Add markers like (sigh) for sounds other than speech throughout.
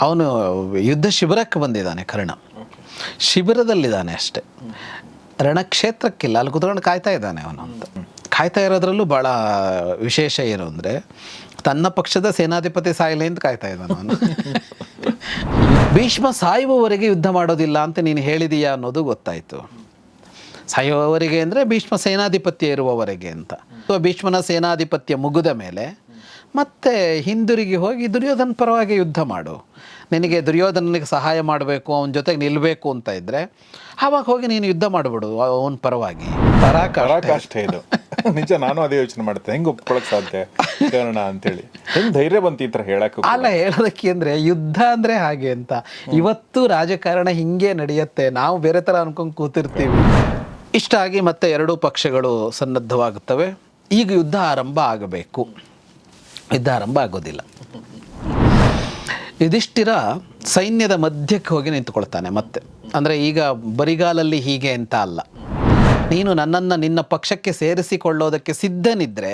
ಅವನು ಯುದ್ಧ ಶಿಬಿರಕ್ಕೆ ಬಂದಿದ್ದಾನೆ ಕರ್ಣ. ಶಿಬಿರದಲ್ಲಿದ್ದಾನೆ ಅಷ್ಟೆ. ರಣಕ್ಷೇತ್ರಕ್ಕಿಲ್ಲ, ಅಲ್ಲಿ ಕುತ್ಕೊಂಡು ಕಾಯ್ತಾ ಇದ್ದಾನೆ ಅವನು ಅಂತ. ಕಾಯ್ತಾ ಇರೋದ್ರಲ್ಲೂ ಭಾಳ ವಿಶೇಷ ಏನು ಅಂದರೆ, ತನ್ನ ಪಕ್ಷದ ಸೇನಾಧಿಪತಿ ಸಾಯಿಲೆ ಅಂತ ಕಾಯ್ತಾ ಇದ್ದಾನೆ ಅವನು. ಭೀಷ್ಮ ಸಾಯುವವರೆಗೆ ಯುದ್ಧ ಮಾಡೋದಿಲ್ಲ ಅಂತ ನೀನು ಹೇಳಿದೀಯಾ ಅನ್ನೋದು ಗೊತ್ತಾಯಿತು. ಸಾಯುವವರೆಗೆ ಅಂದರೆ ಭೀಷ್ಮ ಸೇನಾಧಿಪತ್ಯ ಇರುವವರೆಗೆ ಅಂತ. ಭೀಷ್ಮನ ಸೇನಾಧಿಪತ್ಯ ಮುಗಿದ ಮೇಲೆ ಮತ್ತೆ ಹಿಂದಿರುಗಿ ಹೋಗಿ ದುರ್ಯೋಧನ ಪರವಾಗಿ ಯುದ್ಧ ಮಾಡು. ನಿನಗೆ ದುರ್ಯೋಧನನಿಗೆ ಸಹಾಯ ಮಾಡಬೇಕು ಅವನ ಜೊತೆಗೆ ನಿಲ್ಲಬೇಕು ಅಂತ ಇದ್ದರೆ ಆವಾಗ ಹೋಗಿ ನೀನು ಯುದ್ಧ ಮಾಡಿಬಿಡು ಅವನ ಪರವಾಗಿ. ಪರಾಕ ಪರಾಕಾಷ್ಠೆ ಇದು. ನಿಜ ನಾನು ಅದೇ ಯೋಚನೆ ಮಾಡ್ತೇನೆ ಹೆಂಗೆ ಒಪ್ಕೊಳಕ್ ಸಾಧ್ಯ ಕಾರಣ ಅಂತೇಳಿ. ಹೆಂಗೆ ಧೈರ್ಯ ಬಂತು ಈ ಥರ ಹೇಳಕ್ಕೆ ಅಲ್ಲ ಹೇಳೋದಕ್ಕೆ ಅಂದರೆ ಯುದ್ಧ ಅಂದರೆ ಹಾಗೆ ಅಂತ. ಇವತ್ತು ರಾಜಕಾರಣ ಹಿಂಗೆ ನಡೆಯುತ್ತೆ. ನಾವು ಬೇರೆ ಥರ ಅನ್ಕೊಂಡು ಕೂತಿರ್ತೀವಿ. ಇಷ್ಟ ಆಗಿ ಮತ್ತೆ ಎರಡೂ ಪಕ್ಷಗಳು ಸನ್ನದ್ಧವಾಗುತ್ತವೆ. ಈಗ ಯುದ್ಧ ಆರಂಭ ಆಗಬೇಕು. ಯುದ್ಧ ಆರಂಭ ಆಗೋದಿಲ್ಲ. ಯುಧಿಷ್ಠಿರ ಸೈನ್ಯದ ಮಧ್ಯಕ್ಕೆ ಹೋಗಿ ನಿಂತುಕೊಳ್ತಾನೆ ಮತ್ತೆ. ಅಂದರೆ ಈಗ ಬರಿಗಾಲಲ್ಲಿ ಹೀಗೆ ಅಂತ ಅಲ್ಲ. ನೀನು ನನ್ನನ್ನು ನಿನ್ನ ಪಕ್ಷಕ್ಕೆ ಸೇರಿಸಿಕೊಳ್ಳೋದಕ್ಕೆ ಸಿದ್ಧನಿದ್ದರೆ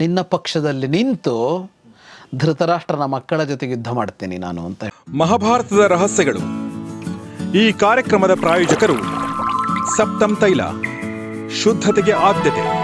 ನಿನ್ನ ಪಕ್ಷದಲ್ಲಿ ನಿಂತು ಧೃತರಾಷ್ಟ್ರನ ಮಕ್ಕಳ ಜೊತೆಗೆ ಯುದ್ಧ ಮಾಡ್ತೀನಿ ನಾನು ಅಂತ ಮಹಾಭಾರತದ ರಹಸ್ಯಗಳು. ಈ ಕಾರ್ಯಕ್ರಮದ ಪ್ರಾಯೋಜಕರು ಸಪ್ತಂ ತೈಲ, ಶುದ್ಧತೆಗೆ ಆದ್ಯತೆ.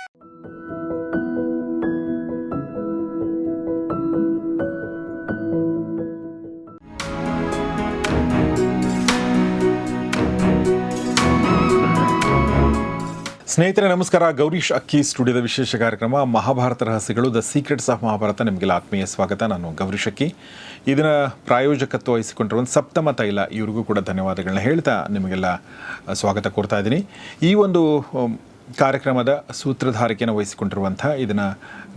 ಸ್ನೇಹಿತರೆ ನಮಸ್ಕಾರ. ಗೌರೀಶ್ ಅಕ್ಕಿ ಸ್ಟುಡಿಯೋದ ವಿಶೇಷ ಕಾರ್ಯಕ್ರಮ ಮಹಾಭಾರತ ರಹಸ್ಯಗಳು ದ ಸೀಕ್ರೆಟ್ಸ್ ಆಫ್ ಮಹಾಭಾರತ. ನಿಮಗೆಲ್ಲ ಆತ್ಮೀಯ ಸ್ವಾಗತ. ನಾನು ಗೌರೀಶ್ ಅಕ್ಕಿ. ಇದನ್ನ ಪ್ರಾಯೋಜಕತ್ವ ವಹಿಸಿಕೊಂಡಿರುವ ಸಪ್ತಮ ತೈಲ ಇವ್ರಿಗೂ ಕೂಡ ಧನ್ಯವಾದಗಳನ್ನ ಹೇಳ್ತಾ ನಿಮಗೆಲ್ಲ ಸ್ವಾಗತ ಕೊಡ್ತಾ ಇದ್ದೀನಿ. ಈ ಒಂದು ಕಾರ್ಯಕ್ರಮದ ಸೂತ್ರಧಾರಿಕೆಯನ್ನು ವಹಿಸಿಕೊಂಡಿರುವಂಥ ಇದನ್ನು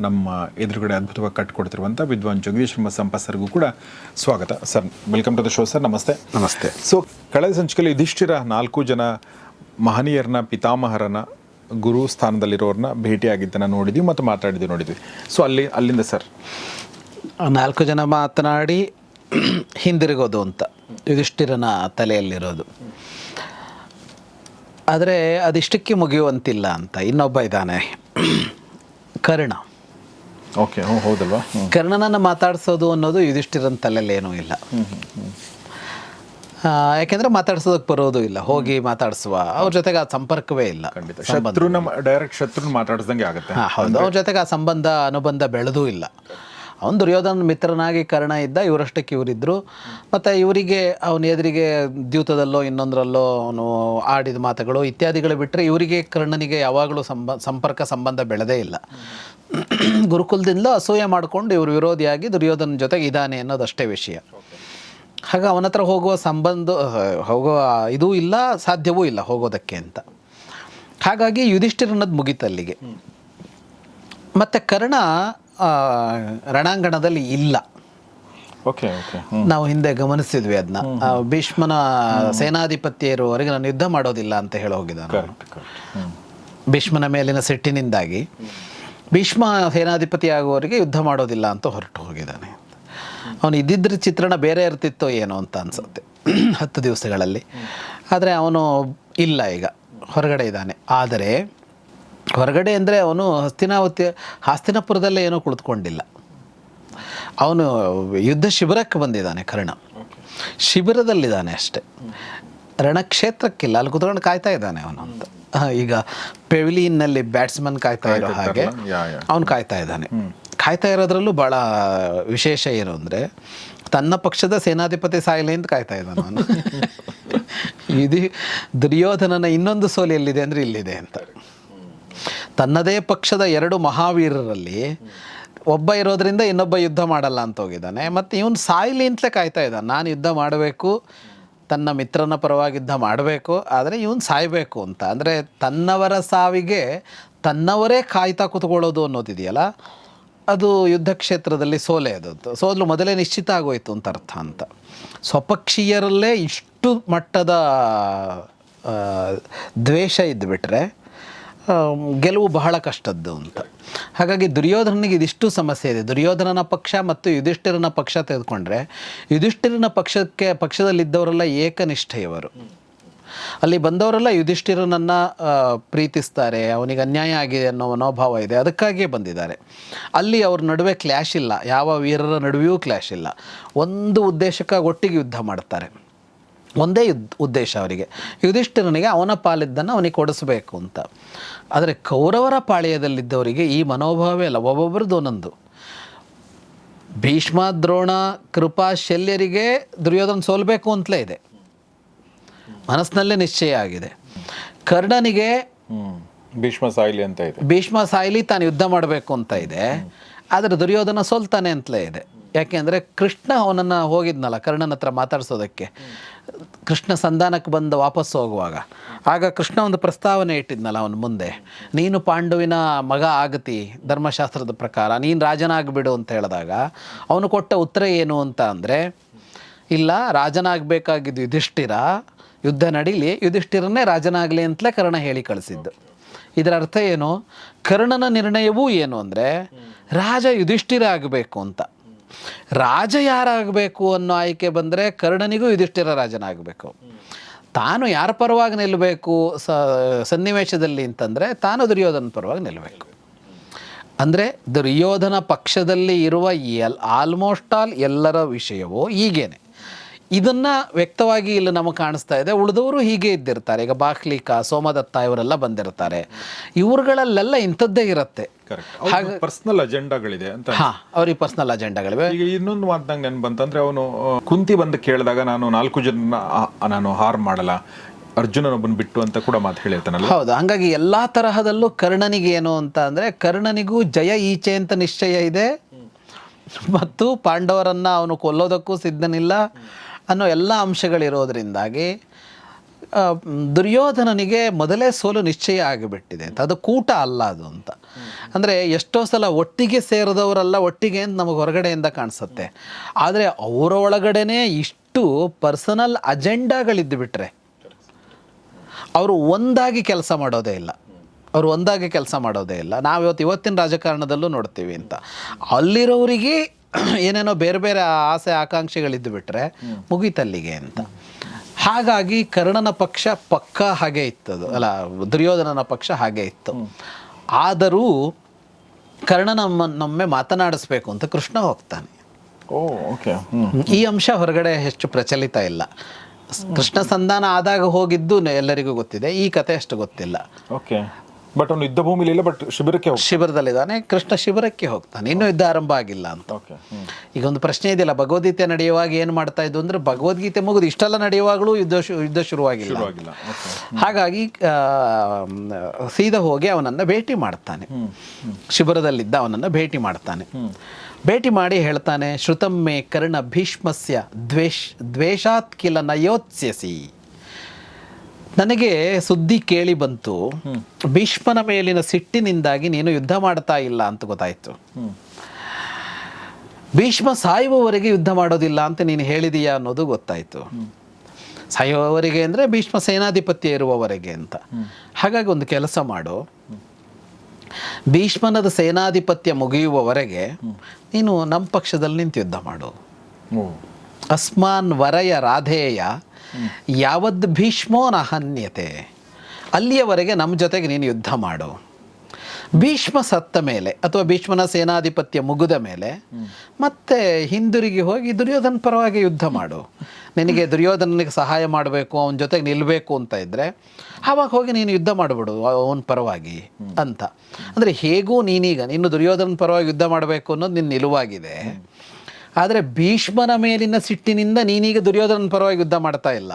ನಮ್ಮ ಎದುರುಗಡೆ ಅದ್ಭುತವಾಗಿ ಕಟ್ಟಿಕೊಡ್ತಿರುವಂಥ ವಿದ್ವಾನ್ ಜಗದೀಶ್ ಸಂಪ ಸರ್ಗೂ ಕೂಡ ಸ್ವಾಗತ. Sir welcome to the show sir. ನಮಸ್ತೆ. ನಮಸ್ತೆ. ಸೊ ಕಳೆದ ಸಂಚಿಕೆಯಲ್ಲಿ ಯುಧಿಷ್ಠಿರ ನಾಲ್ಕು ಜನ ಮಹನೀಯರನ್ನ ಪಿತಾಮಹರನ್ನ ಗುರು ಸ್ಥಾನದಲ್ಲಿರೋರನ್ನ ಭೇಟಿಯಾಗಿದ್ದನ್ನು ನೋಡಿದ್ವಿ ಮತ್ತು ಮಾತಾಡಿದ್ವಿ ನೋಡಿದ್ವಿ. ಸೊ ಅಲ್ಲಿ ಅಲ್ಲಿಂದ ಸರ್ ನಾಲ್ಕು ಜನ ಮಾತನಾಡಿ ಹಿಂದಿರುಗೋದು ಅಂತ. ಯುಧಿಷ್ಠಿರನ ತಲೆಯಲ್ಲಿರೋದು. ಆದರೆ ಅದಿಷ್ಟಕ್ಕೆ ಮುಗಿಯುವಂತಿಲ್ಲ ಅಂತ. ಇನ್ನೊಬ್ಬ ಇದ್ದಾನೆ. ಕರ್ಣ. ಓಕೆ ಹೌದಲ್ವಾ? ಕರ್ಣನನ್ನು ಮಾತಾಡಿಸೋದು ಅನ್ನೋದು ಯುಧಿಷ್ಠಿರನ ತಲೆಯಲ್ಲಿ ಏನೂ ಇಲ್ಲ ಯಾಕೆಂದ್ರೆ ಮಾತಾಡ್ಸೋದಕ್ಕೆ ಬರೋದು ಇಲ್ಲ. ಹೋಗಿ ಮಾತಾಡಿಸುವ. ಅವ್ರ ಜೊತೆಗೆ ಆ ಸಂಪರ್ಕವೇ ಇಲ್ಲ. ಖಂಡಿತ. ಶತ್ರುನ ಡೈರೆಕ್ಟ್ ಶತ್ರುನ ಮಾತಾಡ್ಸ್ದಂಗೆ ಆಗುತ್ತೆ. ಹೌದು. ಅವ್ರ ಜೊತೆಗೆ ಆ ಸಂಬಂಧ ಅನುಬಂಧ ಬೆಳೆದೂ ಇಲ್ಲ. ಅವನು ದುರ್ಯೋಧನ ಮಿತ್ರನಾಗಿ ಕರ್ಣ ಇದ್ದ ಇವರಷ್ಟಕ್ಕೆ ಇವರಿದ್ದರು ಮತ್ತು ಇವರಿಗೆ ಅವನ ಎದುರಿಗೆ ದ್ಯೂತದಲ್ಲೋ ಇನ್ನೊಂದರಲ್ಲೋ ಅವನು ಆಡಿದ ಮಾತುಗಳು ಇತ್ಯಾದಿಗಳು ಬಿಟ್ಟರೆ ಇವರಿಗೆ ಕರ್ಣನಿಗೆ ಯಾವಾಗಲೂ ಸಂಬ ಸಂಪರ್ಕ ಸಂಬಂಧ ಬೆಳೆದೇ ಇಲ್ಲ. (clears throat) ಗುರುಕುಲದಿಂದ ಅಸೂಯೆ ಮಾಡಿಕೊಂಡು ಇವರು ವಿರೋಧಿಯಾಗಿ ದುರ್ಯೋಧನ ಜೊತೆಗೆ ಇದ್ದಾನೆ ಅನ್ನೋದಷ್ಟೇ ವಿಷಯ. ಹಾಗೆ ಅವನ ಹತ್ರ ಹೋಗುವ ಸಂಬಂಧ ಹೋಗುವ ಇದೂ ಇಲ್ಲ ಸಾಧ್ಯವೂ ಇಲ್ಲ ಹೋಗೋದಕ್ಕೆ ಅಂತ. ಹಾಗಾಗಿ ಯುಧಿಷ್ಠಿರನದ್ದು ಮುಗಿತಲ್ಲಿಗೆ ಮತ್ತು ಕರ್ಣ ರಣಾಂಗಣದಲ್ಲಿ ಇಲ್ಲ. ಓಕೆ ಓಕೆ ನಾವು ಹಿಂದೆ ಗಮನಿಸಿದ್ವಿ ಅದನ್ನ ಭೀಷ್ಮನ ಸೇನಾಧಿಪತ್ಯ ಇರುವವರೆಗೆ ನಾನು ಯುದ್ಧ ಮಾಡೋದಿಲ್ಲ ಅಂತ ಹೇಳಿ ಹೋಗಿದ್ದಾನೆ. ಹ್ಞೂ ಭೀಷ್ಮನ ಮೇಲಿನ ಸಿಟ್ಟಿನಿಂದಾಗಿ. ಭೀಷ್ಮ ಸೇನಾಧಿಪತಿ ಆಗುವವರೆಗೆ ಯುದ್ಧ ಮಾಡೋದಿಲ್ಲ ಅಂತ ಹೊರಟು ಹೋಗಿದ್ದಾನೆ. ಅವನು ಇದ್ದಿದ್ದರೆ ಚಿತ್ರಣ ಬೇರೆ ಇರ್ತಿತ್ತೋ ಏನೋ ಅಂತ ಅನ್ಸುತ್ತೆ. (clears throat) ಹತ್ತು ದಿವಸಗಳಲ್ಲಿ. ಆದರೆ ಅವನು ಇಲ್ಲ ಈಗ. ಹೊರಗಡೆ ಇದ್ದಾನೆ. ಆದರೆ ಹೊರಗಡೆ ಅಂದರೆ ಅವನು ಹಸ್ತಿನಾವತಿ ಹಸ್ತಿನಾಪುರದಲ್ಲೇ ಏನೂ ಕುಳಿತುಕೊಂಡಿಲ್ಲ. ಅವನು ಯುದ್ಧ ಶಿಬಿರಕ್ಕೆ ಬಂದಿದ್ದಾನೆ ಕರ್ಣ. ಶಿಬಿರದಲ್ಲಿದ್ದಾನೆ ಅಷ್ಟೆ. ರಣಕ್ಷೇತ್ರಕ್ಕಿಲ್ಲ ಅಲ್ಲಿ ಕುತ್ಕೊಂಡು ಕಾಯ್ತಾ ಇದ್ದಾನೆ ಅವನು ಅಂತ. ಈಗ ಪೆವಿಲಿಯನ್ನಲ್ಲಿ ಬ್ಯಾಟ್ಸ್ಮನ್ ಕಾಯ್ತಾ ಇರೋ ಹಾಗೆ. ಅವನು ಕಾಯ್ತಾ ಇದ್ದಾನೆ. ಕಾಯ್ತಾ ಇರೋದ್ರಲ್ಲೂ ಭಾಳ ವಿಶೇಷ ಏನು ಅಂದರೆ, ತನ್ನ ಪಕ್ಷದ ಸೇನಾಧಿಪತಿ ಸಾಯಿಲೆ ಅಂತ ಕಾಯ್ತಾ ಇದ್ದಾನೆ ಅವನು ಇದು ದುರ್ಯೋಧನನ ಇನ್ನೊಂದು ಸೋಲು ಎಲ್ಲಿದೆ ಅಂದರೆ ಇಲ್ಲಿದೆ ಅಂತ. ತನ್ನದೇ ಪಕ್ಷದ ಎರಡು ಮಹಾವೀರರಲ್ಲಿ ಒಬ್ಬ ಇರೋದ್ರಿಂದ ಇನ್ನೊಬ್ಬ ಯುದ್ಧ ಮಾಡಲ್ಲ ಅಂತ ಹೋಗಿದ್ದಾನೆ. ಮತ್ತು ಇವನು ಸಾಯಿಲಿ ಅಂತಲೇ ಕಾಯ್ತಾ ಇದ್ದಾನೆ ನಾನು ಯುದ್ಧ ಮಾಡಬೇಕು, ತನ್ನ ಮಿತ್ರನ ಪರವಾಗಿ ಯುದ್ಧ ಮಾಡಬೇಕು, ಆದರೆ ಇವನು ಸಾಯಬೇಕು ಅಂತ. ಅಂದರೆ ತನ್ನವರ ಸಾವಿಗೆ ತನ್ನವರೇ ಕಾಯ್ತಾ ಕೂತ್ಕೊಳ್ಳೋದು ಅನ್ನೋದಿದೆಯಲ್ಲ ಅದು ಯುದ್ಧ ಕ್ಷೇತ್ರದಲ್ಲಿ ಸೋಲೆ ಅದು. ಸೋಲು ಮೊದಲೇ ನಿಶ್ಚಿತ ಆಗೋಯ್ತು ಅಂತ ಅರ್ಥ ಅಂತ. ಸ್ವಪಕ್ಷೀಯರಲ್ಲೇ ಇಷ್ಟು ಮಟ್ಟದ ದ್ವೇಷ ಇದ್ದುಬಿಟ್ರೆ ಗೆಲುವು ಬಹಳ ಕಷ್ಟದ್ದು ಅಂತ. ಹಾಗಾಗಿ ದುರ್ಯೋಧನನಿಗೆ ಇದಿಷ್ಟು ಸಮಸ್ಯೆ ಇದೆ. ದುರ್ಯೋಧನನ ಪಕ್ಷ ಮತ್ತು ಯುಧಿಷ್ಠಿರನ ಪಕ್ಷ ತೆಗೆದುಕೊಂಡ್ರೆ, ಯುಧಿಷ್ಠಿರನ ಪಕ್ಷಕ್ಕೆ, ಪಕ್ಷದಲ್ಲಿದ್ದವರೆಲ್ಲ ಏಕನಿಷ್ಠೆಯವರು. ಅಲ್ಲಿ ಬಂದವರೆಲ್ಲ ಯುಧಿಷ್ಠಿರನನ್ನ ಪ್ರೀತಿಸ್ತಾರೆ, ಅವನಿಗೆ ಅನ್ಯಾಯ ಆಗಿದೆ ಅನ್ನೋ ಮನೋಭಾವ ಇದೆ, ಅದಕ್ಕಾಗಿಯೇ ಬಂದಿದ್ದಾರೆ. ಅಲ್ಲಿ ಅವ್ರ ನಡುವೆ ಕ್ಲ್ಯಾಶ್ ಇಲ್ಲ, ಯಾವ ವೀರರ ನಡುವೆಯೂ ಕ್ಲ್ಯಾಶ್ ಇಲ್ಲ. ಒಂದು ಉದ್ದೇಶಕ್ಕಾಗಿ ಒಟ್ಟಿಗೆ ಯುದ್ಧ ಮಾಡ್ತಾರೆ. ಒಂದೇ ಯುದ್ಧ, ಉದ್ದೇಶ ಅವರಿಗೆ. ಯುಧಿಷ್ಠಿರನಿಗೆ ಅವನ ಪಾಲಿದ್ದನ್ನು ಅವನಿಗೆ ಕೊಡಿಸ್ಬೇಕು ಅಂತ. ಆದರೆ ಕೌರವರ ಪಾಳ್ಯದಲ್ಲಿದ್ದವರಿಗೆ ಈ ಮನೋಭಾವವೇ ಅಲ್ಲ ಒಬ್ಬೊಬ್ಬರದ್ದು ಒಂದೊಂದು. ಭೀಷ್ಮ ದ್ರೋಣ ಕೃಪಾ ಶಲ್ಯರಿಗೆ ದುರ್ಯೋಧನ ಸೋಲ್ಬೇಕು ಅಂತಲೇ ಇದೆ. ಮನಸ್ಸಿನಲ್ಲೇ ನಿಶ್ಚಯ ಆಗಿದೆ. ಕರ್ಣನಿಗೆ ಭೀಷ್ಮ ಸಾಯ್ಲಿ ಅಂತ ಇದೆ. ಭೀಷ್ಮ ಸಾಯ್ಲಿ ತಾನು ಯುದ್ಧ ಮಾಡಬೇಕು ಅಂತ ಇದೆ. ಆದರೆ ದುರ್ಯೋಧನ ಸೋಲ್ತಾನೆ ಅಂತಲೇ ಇದೆ. ಯಾಕೆಂದರೆ ಕೃಷ್ಣ ಅವನನ್ನು ಹೋಗಿದ್ನಲ್ಲ ಕರ್ಣನ ಹತ್ರ ಮಾತಾಡ್ಸೋದಕ್ಕೆ. ಕೃಷ್ಣ ಸಂಧಾನಕ್ಕೆ ಬಂದು ವಾಪಸ್ ಹೋಗುವಾಗ. ಆಗ ಕೃಷ್ಣ ಒಂದು ಪ್ರಸ್ತಾವನೆ ಇಟ್ಟಿದ್ನಲ್ಲ ಅವನ ಮುಂದೆ. ನೀನು ಪಾಂಡುವಿನ ಮಗ ಆಗತಿ ಧರ್ಮಶಾಸ್ತ್ರದ ಪ್ರಕಾರ ನೀನು ರಾಜನಾಗ್ಬಿಡು ಅಂತ ಹೇಳಿದಾಗ ಅವನು ಕೊಟ್ಟ ಉತ್ತರ ಏನು ಅಂತ ಅಂದರೆ ಇಲ್ಲ ರಾಜನಾಗಬೇಕಾಗಿದ್ದು ಯುಧಿಷ್ಠಿರ ಯುದ್ಧ ನಡೀಲಿ, ಯುಧಿಷ್ಠಿರನ್ನೇ ರಾಜನಾಗಲಿ ಅಂತಲೇ ಕರ್ಣ ಹೇಳಿ ಕಳಿಸಿದ್ದು. ಇದರ ಅರ್ಥ ಏನು? ಕರ್ಣನ ನಿರ್ಣಯವೂ ಏನು ಅಂದರೆ, ರಾಜ ಯುಧಿಷ್ಠಿರ ಆಗಬೇಕು ಅಂತ. ರಾಜ ಯಾರಾಗಬೇಕು ಅನ್ನೋ ಆಯ್ಕೆ ಬಂದರೆ ಕರ್ಣನಿಗೂ ಯುಧಿಷ್ಠಿರ ರಾಜನಾಗಬೇಕು. ತಾನು ಯಾರ ಪರವಾಗಿ ನಿಲ್ಲಬೇಕು ಸನ್ನಿವೇಶದಲ್ಲಿ ಅಂತಂದರೆ, ತಾನು ದುರ್ಯೋಧನ ಪರವಾಗಿ ನಿಲ್ಲಬೇಕು ಅಂದರೆ ದುರ್ಯೋಧನ ಪಕ್ಷದಲ್ಲಿ ಇರುವ ಎಲ್ ಆಲ್ಮೋಸ್ಟ್ ಆಲ್ ಎಲ್ಲರ ವಿಷಯವೂ ಹೀಗೇನೆ ಇದನ್ನು ವ್ಯಕ್ತವಾಗಿ ಇಲ್ಲಿ ನಮಗೆ ಕಾಣಿಸ್ತಾ ಇದೆ. ಉಳಿದವರು ಹೀಗೆ ಇದ್ದಿರ್ತಾರೆ. ಈಗ ಬಾಕ್ಲಿಕ ಸೋಮದತ್ತ ಇವರೆಲ್ಲ ಬಂದಿರ್ತಾರೆ. ಇವ್ರುಗಳಲ್ಲೆಲ್ಲ ಇಂಥದ್ದೇ ಇರುತ್ತೆ. ಕರೆಕ್ಟ್ ಪರ್ಸನಲ್ ಅಜೆಂಡಾಗಳಿದೆ ಅಂತ ಅವ್ರಿಗೆ ಪರ್ಸನಲ್ ಅಜೆಂಡಾಗಳಿವೆ ಈಗ ಇನ್ನೊಂದು ಮಾತು ನಂಗೆ ನೆನ್ಪು ಬಂತಂದ್ರೆ ಅವನು ಕುಂತಿ ಬಂದು ಕೇಳಿದಾಗ ನಾನು ನಾಲ್ಕು ಜನ ನಾನು ಹಾರ್ ಮಾಡಲ್ಲ ಅರ್ಜುನನೊಬ್ಬನ ಬಿಟ್ಟು ಅಂತ ಕೂಡ ಮಾತು ಹೇಳಿರ್ತಾನಲ್ಲ. ಹೌದು ಹಂಗಾಗಿ ಎಲ್ಲ ತರಹದಲ್ಲೂ ಕರ್ಣನಿಗೆ ಏನು ಅಂತ ಅಂದರೆ ಕರ್ಣನಿಗೂ ಜಯ ಈಚೆ ಅಂತ ನಿಶ್ಚಯ ಇದೆ. ಮತ್ತು ಪಾಂಡವರನ್ನು ಅವನು ಕೊಲ್ಲೋದಕ್ಕೂ ಸಿದ್ಧನಿಲ್ಲ. ಅನ್ನೋ ಎಲ್ಲ ಅಂಶಗಳಿರೋದರಿಂದಾಗಿ ದುರ್ಯೋಧನನಿಗೆ ಮೊದಲೇ ಸೋಲು ನಿಶ್ಚಯ ಆಗಿಬಿಟ್ಟಿದೆ ಅಂತ. ಅದು ಕೂಟ ಅಲ್ಲ ಅದು ಅಂತ. ಅಂದರೆ ಎಷ್ಟೋ ಸಲ ಒಟ್ಟಿಗೆ ಸೇರಿದವರೆಲ್ಲ ಒಟ್ಟಿಗೆ ಅಂತ ನಮಗೆ ಹೊರಗಡೆಯಿಂದ ಕಾಣಿಸುತ್ತೆ. ಆದರೆ ಅವರ ಒಳಗಡೆನೇ ಇಷ್ಟು ಪರ್ಸನಲ್ ಅಜೆಂಡಾಗಳಿದ್ದು ಬಿಟ್ಟರೆ ಅವರು ಒಂದಾಗಿ ಕೆಲಸ ಮಾಡೋದೇ ಇಲ್ಲ. ಅವರು ಒಂದಾಗಿ ಕೆಲಸ ಮಾಡೋದೇ ಇಲ್ಲ. ನಾವು ಇವತ್ತು ಇವತ್ತಿನ ರಾಜಕಾರಣದಲ್ಲೂ ನೋಡ್ತೀವಿ ಅಂತ. ಅಲ್ಲಿರೋರಿಗೆ (clears throat) ಏನೇನೋ ಬೇರೆ ಬೇರೆ ಆಸೆ ಆಕಾಂಕ್ಷೆಗಳಿದ್ದು ಬಿಟ್ಟರೆ ಮುಗೀತಲ್ಲಿಗೆ ಅಂತ. ಹಾಗಾಗಿ ಕರ್ಣನ ಪಕ್ಷ ಪಕ್ಕ ಹಾಗೆ ಇತ್ತದು. ಅಲ್ಲ ದುರ್ಯೋಧನನ ಪಕ್ಷ ಹಾಗೆ ಇತ್ತು. ಆದರೂ ಕರ್ಣನಮ್ಮನ್ನೊಮ್ಮೆ ಮಾತನಾಡಿಸ್ಬೇಕು ಅಂತ ಕೃಷ್ಣ ಹೋಗ್ತಾನೆ. Oh okay. ಈ ಅಂಶ ಹೊರಗಡೆ ಹೆಚ್ಚು ಪ್ರಚಲಿತ ಇಲ್ಲ. ಕೃಷ್ಣ ಸಂಧಾನ ಆದಾಗ ಹೋಗಿದ್ದು ಎಲ್ಲರಿಗೂ ಗೊತ್ತಿದೆ. ಈ ಕತೆ ಅಷ್ಟು ಗೊತ್ತಿಲ್ಲ. ಓಕೆ. ಬಟ್ ಅವನು ಯುದ್ಧ ಭೂಮಿಲಿ ಇಲ್ಲ ಬಟ್ ಶಿಬಿರಕ್ಕೆ ಹೋಗಿ ಶಿಬಿರದಲ್ಲಿದ್ದಾನೆ ಕೃಷ್ಣ ಶಿಬಿರಕ್ಕೆ ಹೋಗ್ತಾನೆ. ಇನ್ನೂ ಯುದ್ಧ ಆರಂಭ ಆಗಿಲ್ಲ ಅಂತ. ಈಗ ಒಂದು ಪ್ರಶ್ನೆ ಇದೆಯಲ್ಲ ಭಗವದ್ಗೀತೆ ನಡೆಯುವಾಗ ಏನು ಮಾಡ್ತಾ ಇದ್ದು ಅಂದ್ರೆ ಭಗವದ್ಗೀತೆ ಮುಗಿದು ಇಷ್ಟೆಲ್ಲ ನಡೆಯುವಾಗಲೂ ಯುದ್ಧ ಯುದ್ಧ ಶುರುವಾಗಿಲ್ಲ. ಹಾಗಾಗಿ ಸೀದಾ ಹೋಗಿ ಅವನನ್ನು ಭೇಟಿ ಮಾಡ್ತಾನೆ. ಶಿಬಿರದಲ್ಲಿದ್ದ ಅವನನ್ನು ಭೇಟಿ ಮಾಡ್ತಾನೆ. ಭೇಟಿ ಮಾಡಿ ಹೇಳ್ತಾನೆ ಶ್ರುತಮ್ಮೆ ಕರ್ಣ ಭೀಷ್ಮಸ್ಯ ದ್ವೇಷ್ ದ್ವೇಷಾತ್ ಕಿಲ ನಯೋತ್ಸ್ಯಸಿ. ನನಗೆ ಸುದ್ದಿ ಕೇಳಿ ಬಂತು ಭೀಷ್ಮನ ಮೇಲಿನ ಸಿಟ್ಟಿನಿಂದಾಗಿ ನೀನು ಯುದ್ಧ ಮಾಡ್ತಾ ಇಲ್ಲ ಅಂತ ಗೊತ್ತಾಯ್ತು. ಭೀಷ್ಮ ಸಾಯುವವರೆಗೆ ಯುದ್ಧ ಮಾಡೋದಿಲ್ಲ ಅಂತ ನೀನು ಹೇಳಿದೀಯಾ ಅನ್ನೋದು ಗೊತ್ತಾಯ್ತು. ಸಾಯುವವರೆಗೆ ಅಂದರೆ ಭೀಷ್ಮ ಸೇನಾಧಿಪತ್ಯ ಇರುವವರೆಗೆ ಅಂತ. ಹಾಗಾಗಿ ಒಂದು ಕೆಲಸ ಮಾಡು. ಭೀಷ್ಮನದ ಸೇನಾಧಿಪತ್ಯ ಮುಗಿಯುವವರೆಗೆ ನೀನು ನಮ್ಮ ಪಕ್ಷದಲ್ಲಿ ನಿಂತು ಯುದ್ಧ ಮಾಡು. ಅಸ್ಮಾನ್ ವರಯ ರಾಧೇಯ ಯಾವದ್ ಭೀಷ್ಮೋ ನಹನ್ಯತೆ? ಹನ್ಯತೆ ಅಲ್ಲಿಯವರೆಗೆ ನಮ್ಮ ಜೊತೆಗೆ ನೀನು ಯುದ್ಧ ಮಾಡು. ಭೀಷ್ಮ ಸತ್ತ ಮೇಲೆ ಅಥವಾ ಭೀಷ್ಮನ ಸೇನಾಧಿಪತ್ಯ ಮುಗಿದ ಮೇಲೆ ಮತ್ತೆ ಹಿಂದಿರುಗಿ ಹೋಗಿ ದುರ್ಯೋಧನ ಪರವಾಗಿ ಯುದ್ಧ ಮಾಡು. ನಿನಗೆ ದುರ್ಯೋಧನನಿಗೆ ಸಹಾಯ ಮಾಡಬೇಕು, ಅವನ ಜೊತೆಗೆ ನಿಲ್ಲಬೇಕು ಅಂತ ಇದ್ದರೆ ಆವಾಗ ಹೋಗಿ ನೀನು ಯುದ್ಧ ಮಾಡಿಬಿಡು ಅವನ ಪರವಾಗಿ ಅಂತ. ಅಂದರೆ ಹೇಗೂ ನೀನೀಗ, ನೀನು ದುರ್ಯೋಧನ ಪರವಾಗಿ ಯುದ್ಧ ಮಾಡಬೇಕು ಅನ್ನೋದು ನಿನ್ನ ನಿಲುವಾಗಿದೆ. ಆದರೆ ಭೀಷ್ಮನ ಮೇಲಿನ ಸಿಟ್ಟಿನಿಂದ ನೀನೀಗ ದುರ್ಯೋಧನ ಪರವಾಗಿ ಯುದ್ಧ ಮಾಡ್ತಾ ಇಲ್ಲ.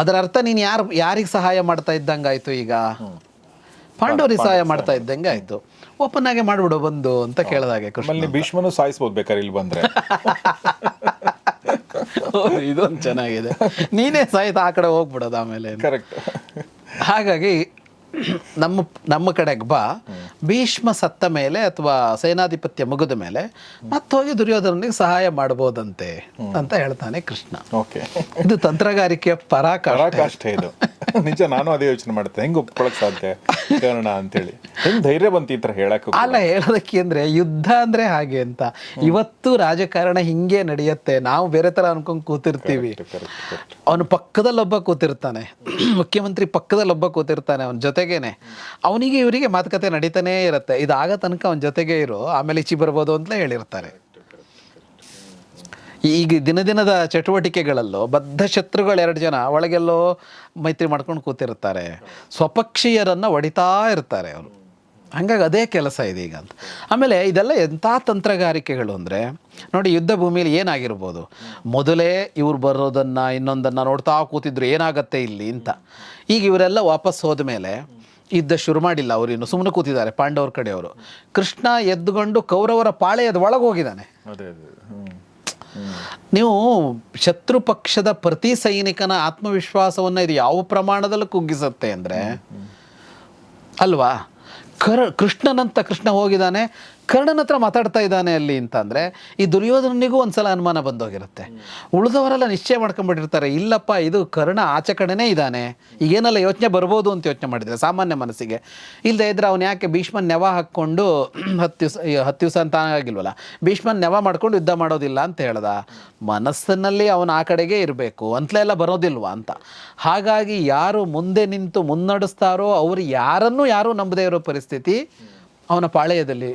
ಅದರ ಅರ್ಥ ನೀನು ಯಾರು ಯಾರಿಗೆ ಸಹಾಯ ಮಾಡ್ತಾ ಇದ್ದಂಗಾಯಿತು ಈಗ? ಪಾಂಡವರಿಗೆ ಸಹಾಯ ಮಾಡ್ತಾ ಇದ್ದಂಗೆ ಆಯ್ತು. ಓಪನ್ ಆಗಿ ಮಾಡ್ಬಿಡು ಬಂದು ಅಂತ ಕೇಳಿದಾಗೆ ಕೃಷ್ಣ. ಭೀಷ್ಮನು ಸಾಯಿಸ್ಬೋದು ಬೇಕಾದ್ರೆ ಇಲ್ಲಿ ಬಂದ್ರೆ. ಇದೊಂದು ಚೆನ್ನಾಗಿದೆ. ನೀನೇ ಸಾಯ್ತು ಆ ಕಡೆ ಹೋಗ್ಬಿಡೋದು ಆಮೇಲೆ. ಕರೆಕ್ಟ್ ಹಾಗಾಗಿ ನಮ್ಮ ನಮ್ಮ ಕಡೆಗೆ ಬಾ ಭೀಷ್ಮ ಸತ್ತ ಮೇಲೆ ಅಥವಾ ಸೇನಾಧಿಪತ್ಯ ಮುಗಿದ ಮೇಲೆ ಮತ್ತೆ ಹೋಗಿ ದುರ್ಯೋಧನನಿಗೆ ಸಹಾಯ ಮಾಡಬಹುದಂತೆ ಅಂತ ಹೇಳ್ತಾನೆ ಕೃಷ್ಣ. ಓಕೆ. ಇದು ತಂತ್ರಗಾರಿಕೆಯ ಪರಾಕಾಷ್ಠೆ. ಇದು. ನಿಜ ನಾನು ಅದೇ ಯೋಚನೆ ಮಾಡುತ್ತೆ. ಹೆಂಗ್ ಒಪ್ಕೊಳಕ್ ಸಾಧ್ಯ ಕಾರಣ ಅಂತೇಳಿ. ಹೆಂಗ್ ಧೈರ್ಯ ಬಂತು ಈ ತರ ಹೇಳಕ್ ಅಲ್ಲ ಹೇಳೋದಕ್ಕೆ ಅಂದ್ರೆ ಯುದ್ಧ ಅಂದ್ರೆ ಹಾಗೆ ಅಂತ. ಇವತ್ತು ರಾಜಕಾರಣ ಹಿಂಗೆ ನಡೆಯುತ್ತೆ. ನಾವು ಬೇರೆ ತರ ಅನ್ಕೊಂಡ್ ಕೂತಿರ್ತೀವಿ. ಅವನು ಪಕ್ಕದಲ್ಲೊಬ್ಬ ಕೂತಿರ್ತಾನೆ. ಮುಖ್ಯಮಂತ್ರಿ ಪಕ್ಕದಲ್ಲೊಬ್ಬ ಕೂತಿರ್ತಾನೆ. ಅವನ ಜೊತೆಗೇನೆ. ಅವನಿಗೆ ಇವರಿಗೆ ಮಾತುಕತೆ ನಡೀತಾನೇ ಇರುತ್ತೆ. ಇದಾಗ ತನಕ ಅವನ ಜೊತೆಗೆ ಇರು, ಆಮೇಲೆ ಇಚ್ಚಿ ಬರ್ಬೋದು ಅಂತಲೇ ಹೇಳಿರ್ತಾರೆ. ಈಗ ದಿನ ದಿನದ ಚಟುವಟಿಕೆಗಳಲ್ಲೋ ಬದ್ಧ ಶತ್ರುಗಳು ಎರಡು ಜನ ಒಳಗೆಲ್ಲೋ ಮೈತ್ರಿ ಮಾಡ್ಕೊಂಡು ಕೂತಿರ್ತಾರೆ. ಸ್ವಪಕ್ಷೀಯರನ್ನು ಹೊಡಿತಾ ಇರ್ತಾರೆ ಅವರು. ಹಾಗಾಗಿ ಅದೇ ಕೆಲಸ ಇದೆ ಈಗ ಅಂತ. ಆಮೇಲೆ ಇದೆಲ್ಲ ಎಂಥ ತಂತ್ರಗಾರಿಕೆಗಳು ಅಂದರೆ ನೋಡಿ ಯುದ್ಧ ಭೂಮಿಯಲ್ಲಿ ಏನಾಗಿರ್ಬೋದು? ಮೊದಲೇ ಇವ್ರು ಬರೋದನ್ನು ಇನ್ನೊಂದನ್ನು ನೋಡ್ತಾ ಕೂತಿದ್ರು ಏನಾಗತ್ತೆ ಇಲ್ಲಿ ಅಂತ. ಈಗ ಇವರೆಲ್ಲ ವಾಪಸ್ ಹೋದ ಮೇಲೆ ಯುದ್ಧ ಶುರು ಮಾಡಿಲ್ಲ ಅವರು ಇನ್ನು ಸುಮ್ಮನೆ ಕೂತಿದ್ದಾರೆ ಪಾಂಡವರ ಕಡೆಯವರು. ಕೃಷ್ಣ ಎದ್ದುಕೊಂಡು ಕೌರವರ ಪಾಳೆಯದ ಒಳಗೆ ಹೋಗಿದ್ದಾನೆ. ನೀವು ಶತ್ರು ಪಕ್ಷದ ಪ್ರತಿ ಸೈನಿಕನ ಆತ್ಮವಿಶ್ವಾಸವನ್ನು ಇದು ಯಾವ ಪ್ರಮಾಣದಲ್ಲಿ ಕುಗ್ಗಿಸುತ್ತೆ ಅಂದರೆ ಅಲ್ವಾ? ಕರ್ ಕೃಷ್ಣನಂತ ಕೃಷ್ಣ ಹೋಗಿದ್ದಾನೆ. ಕರ್ಣನ ಹತ್ರ ಮಾತಾಡ್ತಾ ಇದ್ದಾನೆ ಅಲ್ಲಿ ಅಂತಂದರೆ ಈ ದುರ್ಯೋಧನನಿಗೂ ಒಂದ್ಸಲ ಅನುಮಾನ ಬಂದೋಗಿರುತ್ತೆ. ಉಳಿದವರೆಲ್ಲ ನಿಶ್ಚಯ ಮಾಡ್ಕೊಂಡ್ಬಿಟ್ಟಿರ್ತಾರೆ, ಇಲ್ಲಪ್ಪ, ಇದು ಕರ್ಣ ಆಚೆ ಕಡೆನೇ ಇದ್ದಾನೆ, ಈಗೇನೆಲ್ಲ ಯೋಚನೆ ಬರ್ಬೋದು ಅಂತ ಯೋಚನೆ ಮಾಡಿದ್ರೆ ಸಾಮಾನ್ಯ ಮನಸ್ಸಿಗೆ. ಇಲ್ಲದೆ ಇದ್ರೆ ಅವ್ನು ಯಾಕೆ ಭೀಷ್ಮನ್ ನೆವ ಹಾಕ್ಕೊಂಡು, ಹತ್ತು ದಿವಸ ಹತ್ತು ದಿವಸ ಅಂತ ಆಗಿಲ್ವಲ್ಲ, ಭೀಷ್ಮನ್ ನೆವ ಮಾಡ್ಕೊಂಡು ಯುದ್ಧ ಮಾಡೋದಿಲ್ಲ ಅಂತ ಹೇಳ್ದ. ಮನಸ್ಸಿನಲ್ಲಿ ಅವನು ಆ ಕಡೆಗೆ ಇರಬೇಕು ಅಂತಲೆಲ್ಲ ಬರೋದಿಲ್ವಾ ಅಂತ. ಹಾಗಾಗಿ ಯಾರು ಮುಂದೆ ನಿಂತು ಮುನ್ನಡೆಸ್ತಾರೋ, ಅವರು ಯಾರನ್ನು ಯಾರೂ ನಂಬದೇ ಇರೋ ಪರಿಸ್ಥಿತಿ ಅವನ ಪಾಳೆಯದಲ್ಲಿ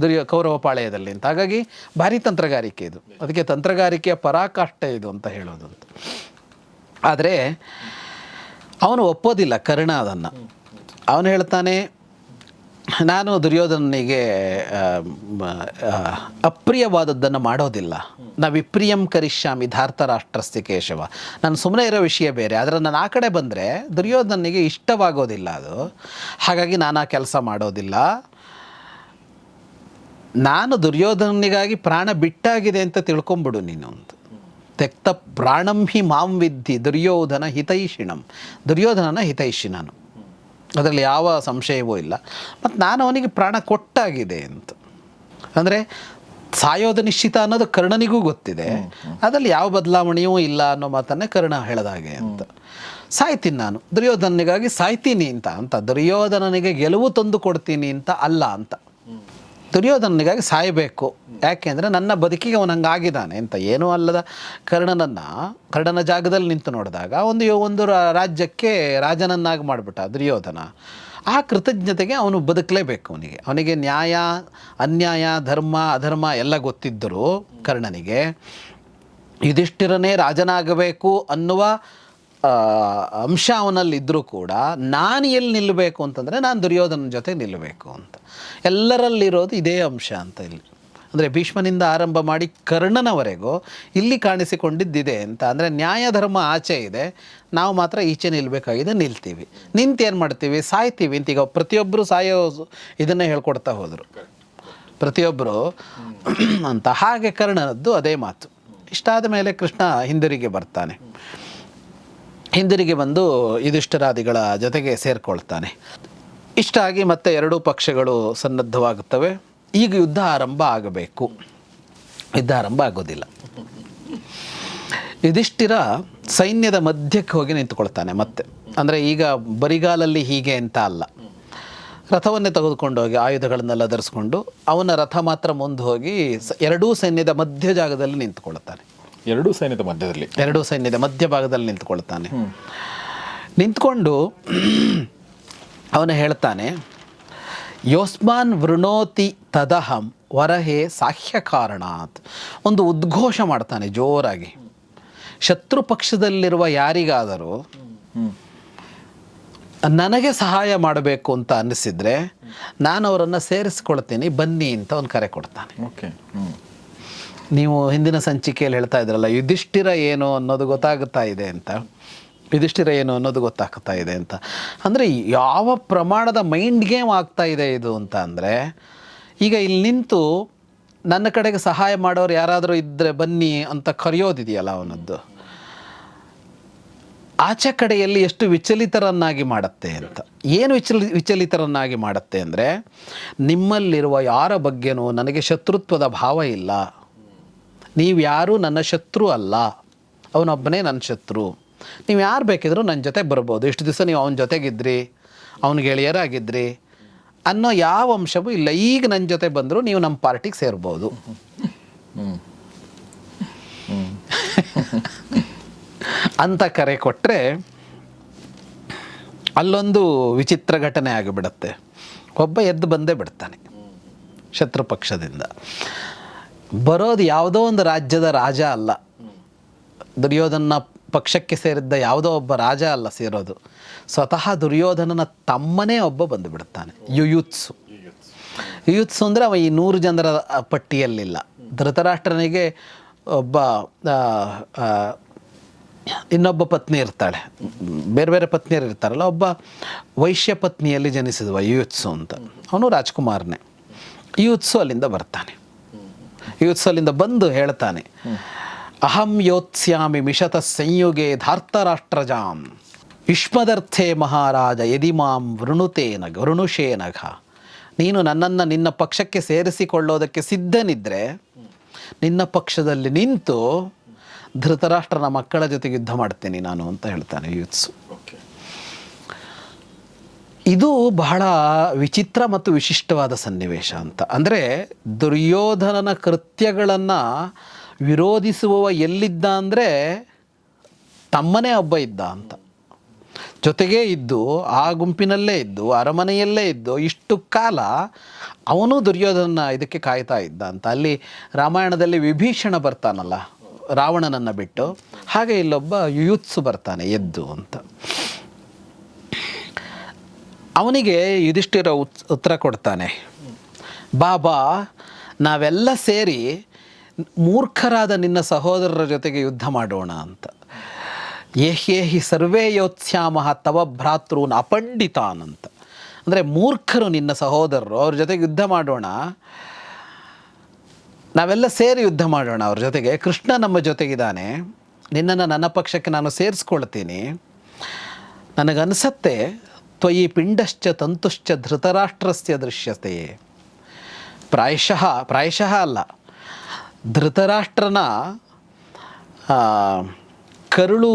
ದುರ್ಯ ಕೌರವ ಪಾಳೆಯದಲ್ಲಿ ಅಂತ. ಹಾಗಾಗಿ ಭಾರಿ ತಂತ್ರಗಾರಿಕೆ ಇದು. ಅದಕ್ಕೆ ತಂತ್ರಗಾರಿಕೆಯ ಪರಾಕಾಷ್ಠೆ ಇದು ಅಂತ ಹೇಳೋದು ಅಂತ. ಆದರೆ ಅವನು ಒಪ್ಪೋದಿಲ್ಲ ಕರ್ಣ ಅದನ್ನು. ಅವನು ಹೇಳ್ತಾನೆ ನಾನು ದುರ್ಯೋಧನನಿಗೆ ಆ, ಅಪ್ರಿಯವಾದದ್ದನ್ನು ಮಾಡೋದಿಲ್ಲ. ನಾ ವಿಪ್ರಿಯಂ ಕರಿಷ್ಯಾಮಿ ಧಾರ್ತರಾಷ್ಟ್ರಸ್ತಿ ಕೇಶವ. ನಾನು ಸುಮ್ಮನೆ ಇರೋ ವಿಷಯ ಬೇರೆ. ಆದರೆ ನಾನು ಆ ಕಡೆ ಬಂದರೆ ದುರ್ಯೋಧನಿಗೆ ಇಷ್ಟವಾಗೋದಿಲ್ಲ ಅದು. ಹಾಗಾಗಿ ನಾನು ಆ ಕೆಲಸ ಮಾಡೋದಿಲ್ಲ. ನಾನು ದುರ್ಯೋಧನಿಗಾಗಿ ಪ್ರಾಣ ಬಿಟ್ಟಾಗಿದೆ ಅಂತ ತಿಳ್ಕೊಂಬಿಡು ನೀನು ಅಂತ ತೆಕ್ತ ಪ್ರಾಣಂ ಹಿ ಮಾಂ ವಿದ್ಧಿ ದುರ್ಯೋಧನ ಹಿತೈಷಿಣಂ. ದುರ್ಯೋಧನನ ಹಿತೈಷಿ ನಾನು. ಅದರಲ್ಲಿ ಯಾವ ಸಂಶಯವೂ ಇಲ್ಲ. ಮತ್ತು ನಾನು ಅವನಿಗೆ ಪ್ರಾಣ ಕೊಟ್ಟಾಗಿದೆ ಅಂತ. ಅಂದರೆ ಸಾಯೋದು ನಿಶ್ಚಿತ ಅನ್ನೋದು ಕರ್ಣನಿಗೂ ಗೊತ್ತಿದೆ. ಅದರಲ್ಲಿ ಯಾವ ಬದಲಾವಣೆಯೂ ಇಲ್ಲ ಅನ್ನೋ ಮಾತನ್ನೇ ಕರ್ಣ ಹೇಳಿದಾಗೆ ಅಂತ. ಸಾಯ್ತೀನಿ ನಾನು. ದುರ್ಯೋಧನಿಗಾಗಿ ಸಾಯ್ತೀನಿ ಅಂತ. ಅಂತ ದುರ್ಯೋಧನನಿಗೆ ಗೆಲುವು ತಂದು ಕೊಡ್ತೀನಿ ಅಂತ ಅಲ್ಲ ಅಂತ. ದುರ್ಯೋಧನನಿಗಾಗಿ ಸಾಯಬೇಕು. ಯಾಕೆಂದರೆ ನನ್ನ ಬದುಕಿಗೆ ಅವನು ಹಂಗಾಗಿದ್ದಾನೆ ಅಂತ ಏನೂ ಅಲ್ಲದ ಕರ್ಣನನ್ನು, ಕರ್ಣನ ಜಾಗದಲ್ಲಿ ನಿಂತು ನೋಡಿದಾಗ ಒಂದು ಒಂದು ರಾಜ್ಯಕ್ಕೆ ರಾಜನನ್ನಾಗಿ ಮಾಡಿಬಿಟ್ಟ ದುರ್ಯೋಧನ. ಆ ಕೃತಜ್ಞತೆಗೆ ಅವನು ಬದುಕಲೇಬೇಕು ಅವನಿಗೆ. ಅವನಿಗೆ ನ್ಯಾಯ, ಅನ್ಯಾಯ, ಧರ್ಮ, ಅಧರ್ಮ ಎಲ್ಲ ಗೊತ್ತಿದ್ದರೂ ಕರ್ಣನಿಗೆ, ಯುಧಿಷ್ಠಿರನೇ ರಾಜನಾಗಬೇಕು ಅನ್ನುವ ಅಂಶ ಅವನಲ್ಲಿದ್ದರೂ ಕೂಡ ನಾನು ಎಲ್ಲಿ ನಿಲ್ಲಬೇಕು ಅಂತಂದರೆ ನಾನು ದುರ್ಯೋಧನ ಜೊತೆ ನಿಲ್ಲಬೇಕು ಅಂತ. ಎಲ್ಲರಲ್ಲಿರೋದು ಇದೇ ಅಂಶ ಅಂತ ಇಲ್ಲಿ. ಅಂದರೆ ಭೀಷ್ಮನಿಂದ ಆರಂಭ ಮಾಡಿ ಕರ್ಣನವರೆಗೂ ಇಲ್ಲಿ ಕಾಣಿಸಿಕೊಂಡಿದ್ದಿದೆ ಅಂತ. ಅಂದರೆ ನ್ಯಾಯಧರ್ಮ ಆಚೆ ಇದೆ. ನಾವು ಮಾತ್ರ ಈಚೆ ನಿಲ್ಲಬೇಕಾಗಿದೆ ನಿಲ್ತೀವಿ. ನಿಂತು ಏನು ಮಾಡ್ತೀವಿ? ಸಾಯ್ತೀವಿ ಅಂತ ಈಗ ಪ್ರತಿಯೊಬ್ಬರು ಸಾಯೋ ಇದನ್ನು ಹೇಳ್ಕೊಡ್ತಾ ಹೋದರು. ಪ್ರತಿಯೊಬ್ಬರು ಅಂತ. ಹಾಗೆ ಕರ್ಣನದ್ದು ಅದೇ ಮಾತು. ಇಷ್ಟಾದ ಮೇಲೆ ಕೃಷ್ಣ ಹಿಂದಿರುಗಿ ಬರ್ತಾನೆ. ಹಿಂದಿರುಗಿ ಬಂದು ಯುಧಿಷ್ಠರಾದಿಗಳ ಜೊತೆಗೆ ಸೇರಿಕೊಳ್ತಾನೆ. ಇಷ್ಟಾಗಿ ಮತ್ತೆ ಎರಡೂ ಪಕ್ಷಗಳು ಸನ್ನದ್ಧವಾಗುತ್ತವೆ. ಈಗ ಯುದ್ಧ ಆರಂಭ ಆಗಬೇಕು. ಯುದ್ಧ ಆರಂಭ ಆಗೋದಿಲ್ಲ. ಯುಧಿಷ್ಠಿರ ಸೈನ್ಯದ ಮಧ್ಯಕ್ಕೆ ಹೋಗಿ ನಿಂತುಕೊಳ್ತಾನೆ ಮತ್ತೆ. ಅಂದರೆ ಈಗ ಬರಿಗಾಲಲ್ಲಿ ಹೀಗೆ ಅಂತ ಅಲ್ಲ. ರಥವನ್ನೇ ತೆಗೆದುಕೊಂಡು ಹೋಗಿ ಆಯುಧಗಳನ್ನೆಲ್ಲ ಧರಿಸ್ಕೊಂಡು ಅವನ ರಥ ಮಾತ್ರ ಮುಂದೆ ಹೋಗಿ ಎರಡೂ ಸೈನ್ಯದ ಮಧ್ಯ ಜಾಗದಲ್ಲಿ ನಿಂತುಕೊಳ್ತಾನೆ. ಎರಡೂ ಸೈನ್ಯದ ಮಧ್ಯದಲ್ಲಿ. ಎರಡೂ ಸೈನ್ಯದ ಮಧ್ಯಭಾಗದಲ್ಲಿ ನಿಂತ್ಕೊಳ್ತಾನೆ. ನಿಂತ್ಕೊಂಡು (clears throat) ಅವನು ಹೇಳ್ತಾನೆ ಯೋಸ್ಮಾನ್ ವೃಣೋತಿ ತದಹಂ ವರಹೆ ಸಾಹ್ಯ ಕಾರಣಾತ್ ಒಂದು ಉದ್ಘೋಷ ಮಾಡ್ತಾನೆ ಜೋರಾಗಿ. ಶತ್ರು ಪಕ್ಷದಲ್ಲಿರುವ ಯಾರಿಗಾದರೂ ನನಗೆ ಸಹಾಯ ಮಾಡಬೇಕು ಅಂತ ಅನ್ನಿಸಿದರೆ ನಾನು ಅವರನ್ನು ಸೇರಿಸ್ಕೊಳ್ತೀನಿ ಬನ್ನಿ ಅಂತ ಒಂದು ಕರೆ ಕೊಡ್ತಾನೆ. ಓಕೆ. ನೀವು ಹಿಂದಿನ ಸಂಚಿಕೆಯಲ್ಲಿ ಹೇಳ್ತಾ ಇದ್ರಲ್ಲ, ಯುಧಿಷ್ಠಿರ ಏನು ಅನ್ನೋದು ಗೊತ್ತಾಗುತ್ತಾ ಇದೆ ಅಂತ. ಯುಧಿಷ್ಠಿರ ಏನು ಅನ್ನೋದು ಗೊತ್ತಾಗ್ತಾ ಇದೆ ಅಂತ. ಅಂದರೆ ಯಾವ ಪ್ರಮಾಣದ ಮೈಂಡ್ ಗೇಮ್ ಆಗ್ತಾ ಇದೆ ಇದು ಅಂತ ಅಂದರೆ, ಈಗ ಇಲ್ಲಿ ನಿಂತು ನನ್ನ ಕಡೆಗೆ ಸಹಾಯ ಮಾಡೋರು ಯಾರಾದರೂ ಇದ್ದರೆ ಬನ್ನಿ ಅಂತ ಕರೆಯೋದಿದೆಯಲ್ಲ ಅವನದ್ದು. ಆಚೆ ಕಡೆಯಲ್ಲಿ ಎಷ್ಟು ವಿಚಲಿತರನ್ನಾಗಿ ಮಾಡುತ್ತೆ ಅಂತ. ಏನು ವಿಚಲಿ, ವಿಚಲಿತರನ್ನಾಗಿ ಮಾಡುತ್ತೆ ಅಂದರೆ, ನಿಮ್ಮಲ್ಲಿರುವ ಯಾರ ಬಗ್ಗೆನೂ ನನಗೆ ಶತ್ರುತ್ವದ ಭಾವ ಇಲ್ಲ. ನೀವು ಯಾರು ನನ್ನ ಶತ್ರು ಅಲ್ಲ. ಅವನೊಬ್ಬನೇ ನನ್ನ ಶತ್ರು. ನೀವು ಯಾರು ಬೇಕಿದ್ರೂ ನನ್ನ ಜೊತೆ ಬರ್ಬೋದು. ಇಷ್ಟು ದಿವಸ ನೀವು ಅವನ ಜೊತೆಗಿದ್ರಿ. ಅವನ ಗೆಳೆಯರಾಗಿದ್ರಿ. ಅನ್ನೋ ಯಾವ ಅಂಶವೂ ಇಲ್ಲ. ಈಗ ನನ್ನ ಜೊತೆ ಬಂದರೂ ನೀವು ನಮ್ಮ ಪಾರ್ಟಿಗೆ ಸೇರ್ಬೋದು. ಅಂತ ಕರೆ ಕೊಟ್ಟರೆ ಅಲ್ಲೊಂದು ವಿಚಿತ್ರ ಘಟನೆ ಆಗಿಬಿಡುತ್ತೆ. ಒಬ್ಬ ಎದ್ದು ಬಂದೇ ಬಿಡ್ತಾನೆ. ಶತ್ರು ಪಕ್ಷದಿಂದ. ಬರೋದು ಯಾವುದೋ ಒಂದು ರಾಜ್ಯದ ರಾಜ ಅಲ್ಲ. ದುರ್ಯೋಧನ ಪಕ್ಷಕ್ಕೆ ಸೇರಿದ್ದ ಯಾವುದೋ ಒಬ್ಬ ರಾಜ ಅಲ್ಲ ಸೇರೋದು. ಸ್ವತಃ ದುರ್ಯೋಧನನ ತಮ್ಮನೇ ಒಬ್ಬ ಬಂದು ಬಿಡುತ್ತಾನೆ. ಯುಯುತ್ಸು. ಯುಯುತ್ಸು ಅಂದರೆ ಅವ ಈ ನೂರು ಜನರ ಪಟ್ಟಿಯಲ್ಲಿಲ್ಲ. ಧೃತರಾಷ್ಟ್ರನಿಗೆ ಒಬ್ಬ ಇನ್ನೊಬ್ಬ ಪತ್ನಿ ಇರ್ತಾಳೆ. ಬೇರೆ ಬೇರೆ ಪತ್ನಿಯರು ಇರ್ತಾರಲ್ಲ, ಒಬ್ಬ ವೈಶ್ಯ ಪತ್ನಿಯಲ್ಲಿ ಜನಿಸಿದವ ಯುಯುತ್ಸು ಅಂತ. ಅವನು ರಾಜ್ಕುಮಾರ್ನೇ. ಯುಯುತ್ಸು ಅಲ್ಲಿಂದ ಬರ್ತಾನೆ. ಯುಯುತ್ಸು ಅಲ್ಲಿಂದ ಬಂದು ಹೇಳ್ತಾನೆ ಅಹಂ ಯೋತ್ಸ್ಯಾಮಿ ಮಿಷತ ಸಂಯುಗೆ ಧಾರ್ತರಾಷ್ಟ್ರಜಾಂ ಯುಷ್ಮದರ್ಥೆ ಮಹಾರಾಜ ಯದಿ ಮಾಂ ವೃಣುತೇನಗ ವೃಣುಷೇನಘ ನೀನು ನನ್ನನ್ನು ನಿನ್ನ ಪಕ್ಷಕ್ಕೆ ಸೇರಿಸಿಕೊಳ್ಳೋದಕ್ಕೆ ಸಿದ್ಧನಿದ್ರೆ, ನಿನ್ನ ಪಕ್ಷದಲ್ಲಿ ನಿಂತು ಧೃತರಾಷ್ಟ್ರನ ಮಕ್ಕಳ ಜೊತೆಗೆ ಯುದ್ಧ ಮಾಡ್ತೀನಿ ನಾನು, ಅಂತ ಹೇಳ್ತಾನೆ ಯುತ್ಸು. ಇದು ಬಹಳ ವಿಚಿತ್ರ ಮತ್ತು ವಿಶಿಷ್ಟವಾದ ಸನ್ನಿವೇಶ ಅಂತ. ಅಂದರೆ ದುರ್ಯೋಧನನ ಕೃತ್ಯಗಳನ್ನು ವಿರೋಧಿಸುವವ ಎಲ್ಲಿದ್ದ ಅಂದರೆ ತಮ್ಮನೇ ಒಬ್ಬ ಇದ್ದ ಅಂತ. ಜೊತೆಗೇ ಇದ್ದು, ಆ ಗುಂಪಿನಲ್ಲೇ ಇದ್ದು, ಅರಮನೆಯಲ್ಲೇ ಇದ್ದು, ಇಷ್ಟು ಕಾಲ ಅವನು ದುರ್ಯೋಧನ ಇದಕ್ಕೆ ಕಾಯ್ತಾ ಇದ್ದ ಅಂತ. ಅಲ್ಲಿ ರಾಮಾಯಣದಲ್ಲಿ ವಿಭೀಷಣ ಬರ್ತಾನಲ್ಲ, ರಾವಣನನ್ನು ಬಿಟ್ಟು. ಹಾಗೆ ಇಲ್ಲೊಬ್ಬ ಯುಯುತ್ಸು ಬರ್ತಾನೆ, ಎದ್ದು ಅಂತ. ಅವನಿಗೆ ಯುಧಿಷ್ಠಿರ ಉತ್, ಉತ್ತರ ಕೊಡ್ತಾನೆ. ಬಾಬಾ, ನಾವೆಲ್ಲ ಸೇರಿ ಮೂರ್ಖರಾದ ನಿನ್ನ ಸಹೋದರರ ಜೊತೆಗೆ ಯುದ್ಧ ಮಾಡೋಣ ಅಂತ. ಏಹ್ಯೇಹಿ ಸರ್ವೇ ಯೋತ್ಸ್ಯಾಮಹ ತವ ಭ್ರಾತೃನ್ ಅಪಂಡಿತಾನ್ ಅಂತ ಅಂದರೆ ಮೂರ್ಖರು ನಿನ್ನ ಸಹೋದರರು, ಅವ್ರ ಜೊತೆಗೆ ಯುದ್ಧ ಮಾಡೋಣ. ನಾವೆಲ್ಲ ಸೇರಿ ಯುದ್ಧ ಮಾಡೋಣ ಅವ್ರ ಜೊತೆಗೆ. ಕೃಷ್ಣ ನಮ್ಮ ಜೊತೆಗಿದ್ದಾನೆ. ನಿನ್ನನ್ನು ನನ್ನ ಪಕ್ಷಕ್ಕೆ ನಾನು ಸೇರಿಸ್ಕೊಳ್ತೀನಿ. ನನಗನ್ಸತ್ತೆ ತ್ವಯಿ ಪಿಂಡಶ್ಚ ತಂತುಶ್ಚ ಧೃತರಾಷ್ಟ್ರಸ್ಯ ದೃಶ್ಯತೆ. ಪ್ರಾಯಶಃ ಪ್ರಾಯಶಃ ಅಲ್ಲ. ಧೃತರಾಷ್ಟ್ರನ ಕರುಳು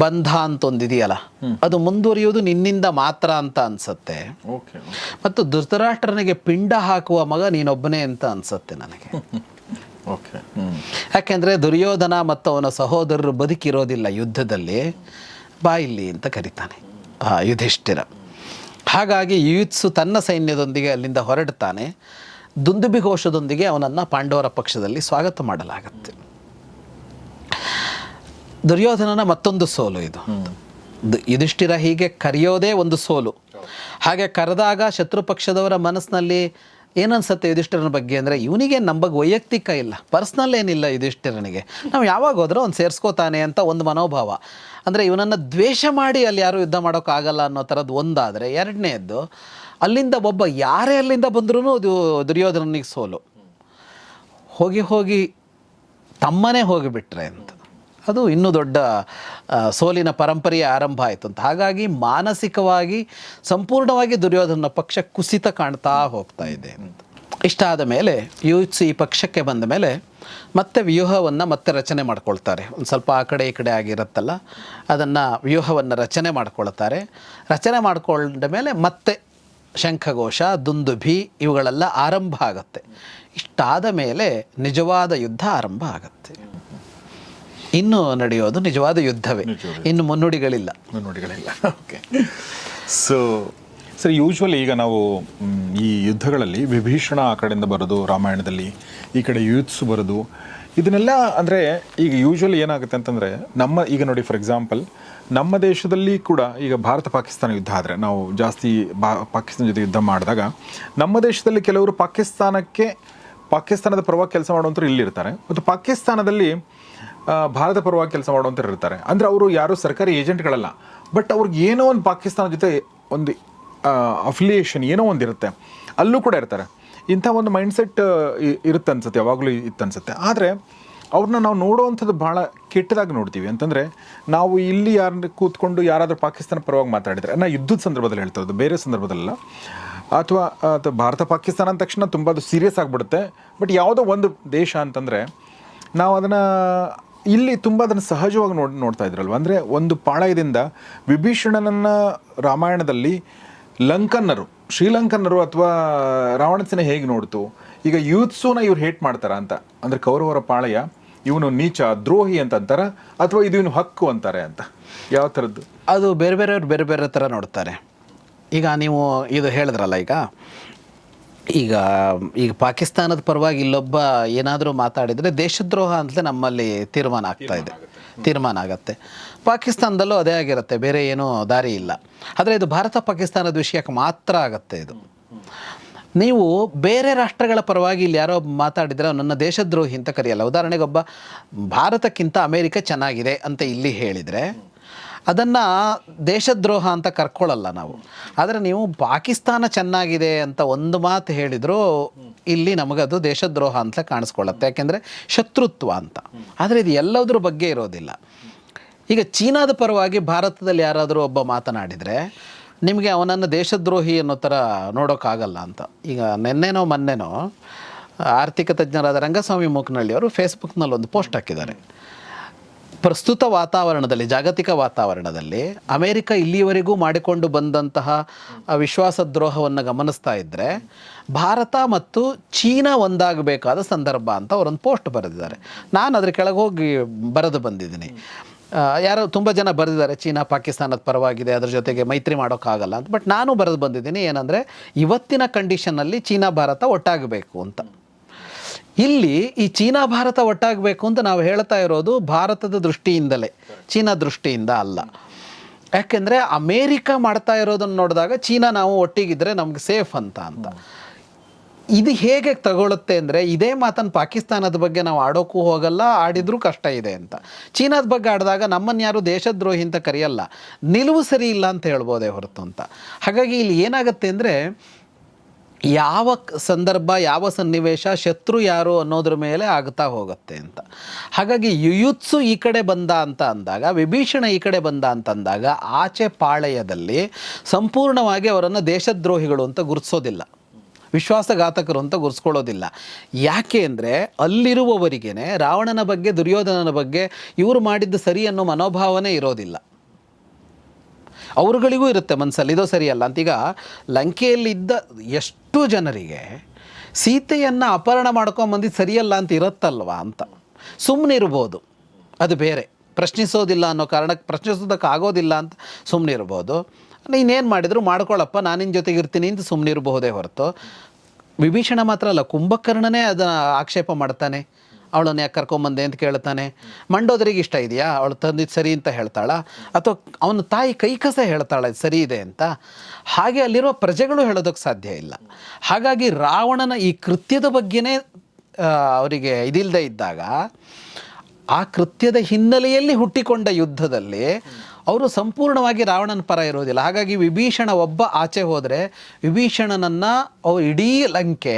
ಬಂಧ ಅಂತ ಒಂದಿದೆಯಲ್ಲ ಅದು ಮುಂದುವರಿಯೋದು ನಿನ್ನಿಂದ ಮಾತ್ರ ಅಂತ ಅನ್ಸತ್ತೆ. ಓಕೆ ಮತ್ತು ಧೃತರಾಷ್ಟ್ರನಿಗೆ ಪಿಂಡ ಹಾಕುವ ಮಗ ನೀನೊಬ್ಬನೇ ಅಂತ ಅನ್ಸುತ್ತೆ ನನಗೆ. (laughs) ಯಾಕೆಂದರೆ ದುರ್ಯೋಧನ ಮತ್ತು ಅವನ ಸಹೋದರರು ಬದುಕಿರೋದಿಲ್ಲ ಯುದ್ಧದಲ್ಲಿ ಬಾ ಇಲ್ಲಿ ಅಂತ ಕರೀತಾನೆ. ಯುಧಿಷ್ಠಿರ. ಹಾಗಾಗಿ ಯುಯುತ್ಸು ತನ್ನ ಸೈನ್ಯದೊಂದಿಗೆ ಅಲ್ಲಿಂದ ಹೊರಡ್ತಾನೆ ದುಂದುಬಿಘೋಷದೊಂದಿಗೆ ಅವನನ್ನು ಪಾಂಡವರ ಪಕ್ಷದಲ್ಲಿ ಸ್ವಾಗತ ಮಾಡಲಾಗುತ್ತೆ. ದುರ್ಯೋಧನನ ಮತ್ತೊಂದು ಸೋಲು ಇದು. ಯುಧಿಷ್ಠಿರ ಹೀಗೆ ಕರೆಯೋದೇ ಒಂದು ಸೋಲು. ಹಾಗೆ ಕರೆದಾಗ ಶತ್ರು ಪಕ್ಷದವರ ಮನಸ್ಸಿನಲ್ಲಿ ಏನನ್ಸುತ್ತೆ ಯುಧಿಷ್ಠಿರನ ಬಗ್ಗೆ ಅಂದರೆ ಇವನಿಗೆ ನಮ್ಮ ಬಗ್ಗೆ ವೈಯಕ್ತಿಕ ಇಲ್ಲ, ಪರ್ಸ್ನಲ್ ಏನಿಲ್ಲ ಯುಧಿಷ್ಠಿರನಿಗೆ. ನಾವು ಯಾವಾಗ ಹೋದ್ರೂ ಅವ್ನು ಸೇರಿಸ್ಕೋತಾನೆ ಅಂತ ಒಂದು ಮನೋಭಾವ. ಅಂದರೆ ಇವನನ್ನು ದ್ವೇಷ ಮಾಡಿ ಅಲ್ಲಿ ಯಾರೂ ಯುದ್ಧ ಮಾಡೋಕ್ಕಾಗಲ್ಲ ಅನ್ನೋ ಥರದ್ದು ಒಂದಾದರೆ ಎರಡನೇದ್ದು, ಅಲ್ಲಿಂದ ಒಬ್ಬ ಯಾರೇ ಅಲ್ಲಿಂದ ಬಂದ್ರೂ ಅದು ದುರ್ಯೋಧನನಿಗೆ ಸೋಲು. ಹೋಗಿ ಹೋಗಿ ತಮ್ಮನೇ ಹೋಗಿಬಿಟ್ರೆ ಅಂತ. ಅದು ಇನ್ನೂ ದೊಡ್ಡ ಸೋಲಿನ ಪರಂಪರೆಯ ಆರಂಭ ಆಯಿತು ಅಂತ. ಹಾಗಾಗಿ ಮಾನಸಿಕವಾಗಿ ಸಂಪೂರ್ಣವಾಗಿ ದುರ್ಯೋಧನ ಪಕ್ಷ ಕುಸಿತ ಕಾಣ್ತಾ ಹೋಗ್ತಾ ಇದೆ ಅಂತ. ಇಷ್ಟಾದ ಮೇಲೆ ಸಿ ಈ ಪಕ್ಷಕ್ಕೆ ಬಂದ ಮೇಲೆ ಮತ್ತೆ ವ್ಯೂಹವನ್ನು ಮತ್ತೆ ರಚನೆ ಮಾಡ್ಕೊಳ್ತಾರೆ. ಒಂದು ಸ್ವಲ್ಪ ಆ ಕಡೆ ಈ ಕಡೆ ಆಗಿರುತ್ತಲ್ಲ, ಅದನ್ನು ವ್ಯೂಹವನ್ನು ರಚನೆ ಮಾಡ್ಕೊಳ್ತಾರೆ. ರಚನೆ ಮಾಡಿಕೊಂಡ ಮೇಲೆ ಮತ್ತೆ ಶಂಖಘೋಷ, ದುಂದುಭಿ ಇವುಗಳೆಲ್ಲ ಆರಂಭ ಆಗುತ್ತೆ. ಇಷ್ಟಾದ ಮೇಲೆ ನಿಜವಾದ ಯುದ್ಧ ಆರಂಭ ಆಗುತ್ತೆ. ಇನ್ನು ನಡೆಯೋದು ನಿಜವಾದ ಯುದ್ಧವೇ. ಇನ್ನು ಮುನ್ನುಡಿಗಳಿಲ್ಲ. ಮುನ್ನುಡಿಗಳಿಲ್ಲ. ಓಕೆ ಸೊ ಸರ್ ಯೂಶ್ವಲಿ ಈಗ ನಾವು ಈ ಯುದ್ಧಗಳಲ್ಲಿ ವಿಭೀಷಣ ಆ ಕಡೆಯಿಂದ ಬರೋದು ರಾಮಾಯಣದಲ್ಲಿ ಈ ಕಡೆ ಯೂತ್ಸು ಬರೋದು ಇದನ್ನೆಲ್ಲ ಅಂದರೆ ಈಗ ಯೂಶ್ವಲಿ ಏನಾಗುತ್ತೆ ಅಂತಂದರೆ ನಮ್ಮ ಈಗ ನೋಡಿ ಫಾರ್ ಎಕ್ಸಾಂಪಲ್ ನಮ್ಮ ದೇಶದಲ್ಲಿ ಕೂಡ ಈಗ ಭಾರತ ಪಾಕಿಸ್ತಾನ ಯುದ್ಧ ಆದರೆ ನಾವು ಜಾಸ್ತಿ ಬಾ ಪಾಕಿಸ್ತಾನ ಜೊತೆ ಯುದ್ಧ ಮಾಡಿದಾಗ ನಮ್ಮ ದೇಶದಲ್ಲಿ ಕೆಲವರು ಪಾಕಿಸ್ತಾನಕ್ಕೆ ಪಾಕಿಸ್ತಾನದ ಪರವಾಗಿ ಕೆಲಸ ಮಾಡುವಂಥವ್ರು ಇಲ್ಲಿರ್ತಾರೆ. ಮತ್ತು ಪಾಕಿಸ್ತಾನದಲ್ಲಿ ಭಾರತ ಪರವಾಗಿ ಕೆಲಸ ಮಾಡುವಂಥವ್ರು ಇರ್ತಾರೆ. ಅಂದರೆ ಅವರು ಯಾರು ಸರ್ಕಾರಿ ಏಜೆಂಟ್ಗಳಲ್ಲ. ಬಟ್ ಅವ್ರಿಗೆ ಏನೋ ಒಂದು ಪಾಕಿಸ್ತಾನ ಜೊತೆ ಒಂದು ಅಫಿಲಿಯೇಷನ್ ಏನೋ ಒಂದು ಇರುತ್ತೆ. ಅಲ್ಲೂ ಕೂಡ ಇರ್ತಾರೆ. ಇಂಥ ಒಂದು ಮೈಂಡ್ಸೆಟ್ ಇರುತ್ತೆ ಅನ್ಸುತ್ತೆ, ಯಾವಾಗಲೂ ಇತ್ತು ಅನ್ಸುತ್ತೆ. ಆದರೆ ಅವ್ರನ್ನ ನಾವು ನೋಡುವಂಥದ್ದು ಭಾಳ ಕೆಟ್ಟದಾಗಿ ನೋಡ್ತೀವಿ. ಅಂತಂದರೆ ನಾವು ಇಲ್ಲಿ ಯಾರನ್ನ ಕೂತ್ಕೊಂಡು ಯಾರಾದರೂ ಪಾಕಿಸ್ತಾನ ಪರವಾಗಿ ಮಾತಾಡಿದರೆ, ನಾ ಯುದ್ಧದ ಸಂದರ್ಭದಲ್ಲಿ ಹೇಳ್ತಾ ಇರೋದು, ಬೇರೆ ಸಂದರ್ಭದಲ್ಲ. ಅಥವಾ ಅಥವಾ ಭಾರತ ಪಾಕಿಸ್ತಾನ ಅಂದ ತಕ್ಷಣ ತುಂಬ ಅದು ಸೀರಿಯಸ್ ಆಗಿಬಿಡುತ್ತೆ. ಬಟ್ ಯಾವುದೋ ಒಂದು ದೇಶ ಅಂತಂದರೆ, ನಾವು ಅದನ್ನು ಇಲ್ಲಿ ತುಂಬ ಅದನ್ನು ಸಹಜವಾಗಿ ನೋಡಿ, ನೋಡ್ತಾ ಇದ್ರಲ್ವ? ಅಂದರೆ ಒಂದು ಪಾಳಯದಿಂದ ವಿಭೀಷಣನನ್ನ ರಾಮಾಯಣದಲ್ಲಿ ಲಂಕನ್ನರು, ಶ್ರೀಲಂಕನ್ನರು ಅಥವಾ ರಾವಣ ಹೇಗೆ ನೋಡ್ತು? ಈಗ ಯೂತ್ಸೂನ ಇವ್ರು ಹೇಟ್ ಮಾಡ್ತಾರ ಅಂತ? ಅಂದರೆ ಕೌರವರ ಪಾಳಯ ಇವನು ನೀಚ, ದ್ರೋಹಿ ಅಂತ ಅಂತಾರ? ಅಥವಾ ಇದು ಇವನು ಹಕ್ಕು ಅಂತಾರೆ ಅಂತ? ಯಾವ ಥರದ್ದು? ಅದು ಬೇರೆ ಬೇರೆಯವ್ರು ಬೇರೆ ಬೇರೆ ಥರ ನೋಡ್ತಾರೆ. ಈಗ ನೀವು ಇದು ಹೇಳಿದ್ರಲ್ಲ ಈಗ ಈಗ ಈಗ ಪಾಕಿಸ್ತಾನದ ಪರವಾಗಿ ಇಲ್ಲೊಬ್ಬ ಏನಾದರೂ ಮಾತಾಡಿದರೆ ದೇಶದ್ರೋಹ ಅಂತಲೇ ನಮ್ಮಲ್ಲಿ ತೀರ್ಮಾನ ಆಗ್ತಾ ಇದೆ. ತೀರ್ಮಾನ ಆಗತ್ತೆ. ಪಾಕಿಸ್ತಾನದಲ್ಲೂ ಅದೇ ಆಗಿರುತ್ತೆ ಬೇರೆ ಏನೂ ದಾರಿ ಇಲ್ಲ. ಆದರೆ ಇದು ಭಾರತ ಪಾಕಿಸ್ತಾನದ ವಿಷಯಕ್ಕೆ ಮಾತ್ರ ಆಗತ್ತೆ ಇದು. ನೀವು ಬೇರೆ ರಾಷ್ಟ್ರಗಳ ಪರವಾಗಿ ಇಲ್ಲಿ ಯಾರೋ ಮಾತಾಡಿದರೆ ನನ್ನ ದೇಶದ್ರೋಹಿ ಅಂತ ಕರೆಯಲ್ಲ. ಉದಾಹರಣೆಗೆ ಒಬ್ಬ ಭಾರತಕ್ಕಿಂತ ಅಮೇರಿಕ ಚೆನ್ನಾಗಿದೆ ಅಂತ ಇಲ್ಲಿ ಹೇಳಿದರೆ ಅದನ್ನು ದೇಶದ್ರೋಹ ಅಂತ ಕರ್ಕೊಳ್ಳಲ್ಲ ನಾವು. ಆದರೆ ನೀವು ಪಾಕಿಸ್ತಾನ ಚೆನ್ನಾಗಿದೆ ಅಂತ ಒಂದು ಮಾತು ಹೇಳಿದರೂ ಇಲ್ಲಿ ನಮಗದು ದೇಶದ್ರೋಹ ಅಂತ ಕಾಣಿಸ್ಕೊಳ್ಳುತ್ತೆ. ಯಾಕೆಂದರೆ ಶತ್ರುತ್ವ ಅಂತ. ಆದರೆ ಇದು ಎಲ್ಲದ್ರ ಬಗ್ಗೆ ಇರೋದಿಲ್ಲ. ಈಗ ಚೀನಾದ ಪರವಾಗಿ ಭಾರತದಲ್ಲಿ ಯಾರಾದರೂ ಒಬ್ಬ ಮಾತನಾಡಿದರೆ ನಿಮಗೆ ಅವನನ್ನು ದೇಶದ್ರೋಹಿ ಅನ್ನೋ ಥರ ನೋಡೋಕ್ಕಾಗಲ್ಲ ಅಂತ. ಈಗ ನಿನ್ನೆನೋ ಮೊನ್ನೆನೋ ಆರ್ಥಿಕ ತಜ್ಞರಾದ ರಂಗಸ್ವಾಮಿ ಮೂಕನಹಳ್ಳಿಯವರು ಫೇಸ್ಬುಕ್ನಲ್ಲಿ ಒಂದು ಪೋಸ್ಟ್ ಹಾಕಿದ್ದಾರೆ. ಪ್ರಸ್ತುತ ವಾತಾವರಣದಲ್ಲಿ, ಜಾಗತಿಕ ವಾತಾವರಣದಲ್ಲಿ ಅಮೇರಿಕ ಇಲ್ಲಿಯವರೆಗೂ ಮಾಡಿಕೊಂಡು ಬಂದಂತಹ ವಿಶ್ವಾಸದ್ರೋಹವನ್ನು ಗಮನಿಸ್ತಾ ಇದ್ದರೆ ಭಾರತ ಮತ್ತು ಚೀನಾ ಒಂದಾಗಬೇಕಾದ ಸಂದರ್ಭ ಅಂತ ಅವರೊಂದು ಪೋಸ್ಟ್ ಬರೆದಿದ್ದಾರೆ. ನಾನು ಅದ್ರ ಕೆಳಗೆ ಹೋಗಿ ಬರೆದು ಬಂದಿದ್ದೀನಿ. ಯಾರೋ ತುಂಬ ಜನ ಬರೆದಿದ್ದಾರೆ, ಚೀನಾ ಪಾಕಿಸ್ತಾನದ ಪರವಾಗಿದೆ, ಅದ್ರ ಜೊತೆಗೆ ಮೈತ್ರಿ ಮಾಡೋಕ್ಕಾಗಲ್ಲ ಅಂತ. ಬಟ್ ನಾನು ಬರೆದು ಬಂದಿದ್ದೀನಿ ಏನಂದರೆ, ಇವತ್ತಿನ ಕಂಡೀಷನಲ್ಲಿ ಚೀನಾ ಭಾರತ ಒಟ್ಟಾಗಬೇಕು ಅಂತ. ಇಲ್ಲಿ ಈ ಚೀನಾ ಭಾರತ ಒಟ್ಟಾಗಬೇಕು ಅಂತ ನಾವು ಹೇಳ್ತಾ ಇರೋದು ಭಾರತದ ದೃಷ್ಟಿಯಿಂದಲೇ, ಚೀನಾ ದೃಷ್ಟಿಯಿಂದ ಅಲ್ಲ. ಯಾಕೆಂದರೆ ಅಮೇರಿಕ ಮಾಡ್ತಾ ಇರೋದನ್ನು ನೋಡಿದಾಗ ಚೀನಾ ನಾವು ಒಟ್ಟಿಗಿದ್ರೆ ನಮ್ಗೆ ಸೇಫ್ ಅಂತ ಅಂತ. ಇದು ಹೇಗೆ ತಗೊಳುತ್ತೆ ಅಂದರೆ ಇದೇ ಮಾತನ್ನು ಪಾಕಿಸ್ತಾನದ ಬಗ್ಗೆ ನಾವು ಆಡೋಕ್ಕೂ ಹೋಗಲ್ಲ, ಆಡಿದ್ರೂ ಕಷ್ಟ ಇದೆ ಅಂತ. ಚೀನಾದ ಬಗ್ಗೆ ಆಡಿದಾಗ ನಮ್ಮನ್ನು ಯಾರು ದೇಶದ್ರೋಹಿ ಅಂತ ಕರೆಯಲ್ಲ, ನಿಲುವು ಸರಿ ಇಲ್ಲ ಅಂತ ಹೇಳ್ಬೋದೇ ಹೊರತು ಅಂತ. ಹಾಗಾಗಿ ಇಲ್ಲಿ ಏನಾಗುತ್ತೆ ಅಂದರೆ ಯಾವ ಸಂದರ್ಭ, ಯಾವ ಸನ್ನಿವೇಶ ಶತ್ರು ಯಾರು ಅನ್ನೋದ್ರ ಮೇಲೆ ಆಗ್ತಾ ಹೋಗುತ್ತೆ ಅಂತ. ಹಾಗಾಗಿ ಯುಯುತ್ಸು ಈ ಕಡೆ ಬಂದ ಅಂತ ಅಂದಾಗ, ವಿಭೀಷಣ ಈ ಕಡೆ ಬಂದ ಅಂತ ಅಂದಾಗ ಆಚೆ ಪಾಳಯದಲ್ಲಿ ಸಂಪೂರ್ಣವಾಗಿ ಅವರನ್ನು ದೇಶದ್ರೋಹಿಗಳು ಅಂತ ಗುರುತಿಸೋದಿಲ್ಲ ವಿಶ್ವಾಸಘಾತಕರು ಅಂತ ಗುರ್ಸ್ಕೊಳ್ಳೋದಿಲ್ಲ. ಯಾಕೆ ಅಂದರೆ ಅಲ್ಲಿರುವವರಿಗೇ ರಾವಣನ ಬಗ್ಗೆ, ದುರ್ಯೋಧನನ ಬಗ್ಗೆ ಇವರು ಮಾಡಿದ್ದು ಸರಿ ಅನ್ನೋ ಮನೋಭಾವನೆ ಇರೋದಿಲ್ಲ. ಅವ್ರುಗಳಿಗೂ ಇರುತ್ತೆ ಮನಸ್ಸಲ್ಲಿ ಇದೋ ಸರಿಯಲ್ಲ. ಅಂತೀಗ ಲಂಕೆಯಲ್ಲಿದ್ದ ಎಷ್ಟು ಜನರಿಗೆ ಸೀತೆಯನ್ನು ಅಪಹರಣ ಮಾಡ್ಕೊಂಬಂದಿದ್ದು ಸರಿಯಲ್ಲ ಅಂತ ಇರುತ್ತಲ್ವಾ ಅಂತ. ಸುಮ್ಮನೆ ಅದು ಬೇರೆ. ಪ್ರಶ್ನಿಸೋದಿಲ್ಲ ಅನ್ನೋ ಕಾರಣಕ್ಕೆ ಪ್ರಶ್ನಿಸೋದಕ್ಕೆ ಆಗೋದಿಲ್ಲ ಅಂತ ಸುಮ್ಮನೆ ಇರ್ಬೋದು ನೀನೇನು ಮಾಡಿದ್ರು? ಮಾಡ್ಕೊಳ್ಳಪ್ಪ ನಾನು ನಿನ್ನ ಜೊತೆಗೆ ಇರ್ತೀನಿ ಅಂತ ಸುಮ್ಮನೆ ಇರಬಹುದೇ ಹೊರತು. ವಿಭೀಷಣ ಮಾತ್ರ ಅಲ್ಲ, ಕುಂಭಕರ್ಣನೇ ಅದನ್ನು ಆಕ್ಷೇಪ ಮಾಡ್ತಾನೆ. ಅವಳನ್ನು ಯಾಕೆ ಕರ್ಕೊಂಬಂದೆ ಅಂತ ಕೇಳ್ತಾನೆ ಮಂಡೋದರಿಗೆ ಇಷ್ಟ ಇದೆಯಾ? ಅವಳು ತಂದಿದ್ದು ಸರಿ ಅಂತ ಹೇಳ್ತಾಳ? ಅಥವಾ ಅವನ ತಾಯಿ ಕೈಕಸ ಹೇಳ್ತಾಳೆ ಸರಿ ಇದೆ ಅಂತ? ಹಾಗೆ ಅಲ್ಲಿರುವ ಪ್ರಜೆಗಳು ಹೇಳೋದಕ್ಕೆ ಸಾಧ್ಯ ಇಲ್ಲ. ಹಾಗಾಗಿ ರಾವಣನ ಈ ಕೃತ್ಯದ ಬಗ್ಗೆನೇ ಅವರಿಗೆ ಇದಿಲ್ಲದೆ ಇದ್ದಾಗ, ಆ ಕೃತ್ಯದ ಹಿನ್ನೆಲೆಯಲ್ಲಿ ಹುಟ್ಟಿಕೊಂಡ ಯುದ್ಧದಲ್ಲಿ ಅವರು ಸಂಪೂರ್ಣವಾಗಿ ರಾವಣನ ಪರ ಇರೋದಿಲ್ಲ. ಹಾಗಾಗಿ ವಿಭೀಷಣ ಒಬ್ಬ ಆಚೆ ಹೋದರೆ ವಿಭೀಷಣನನ್ನು ಅವ್ರು ಇಡೀ ಲಂಕೆ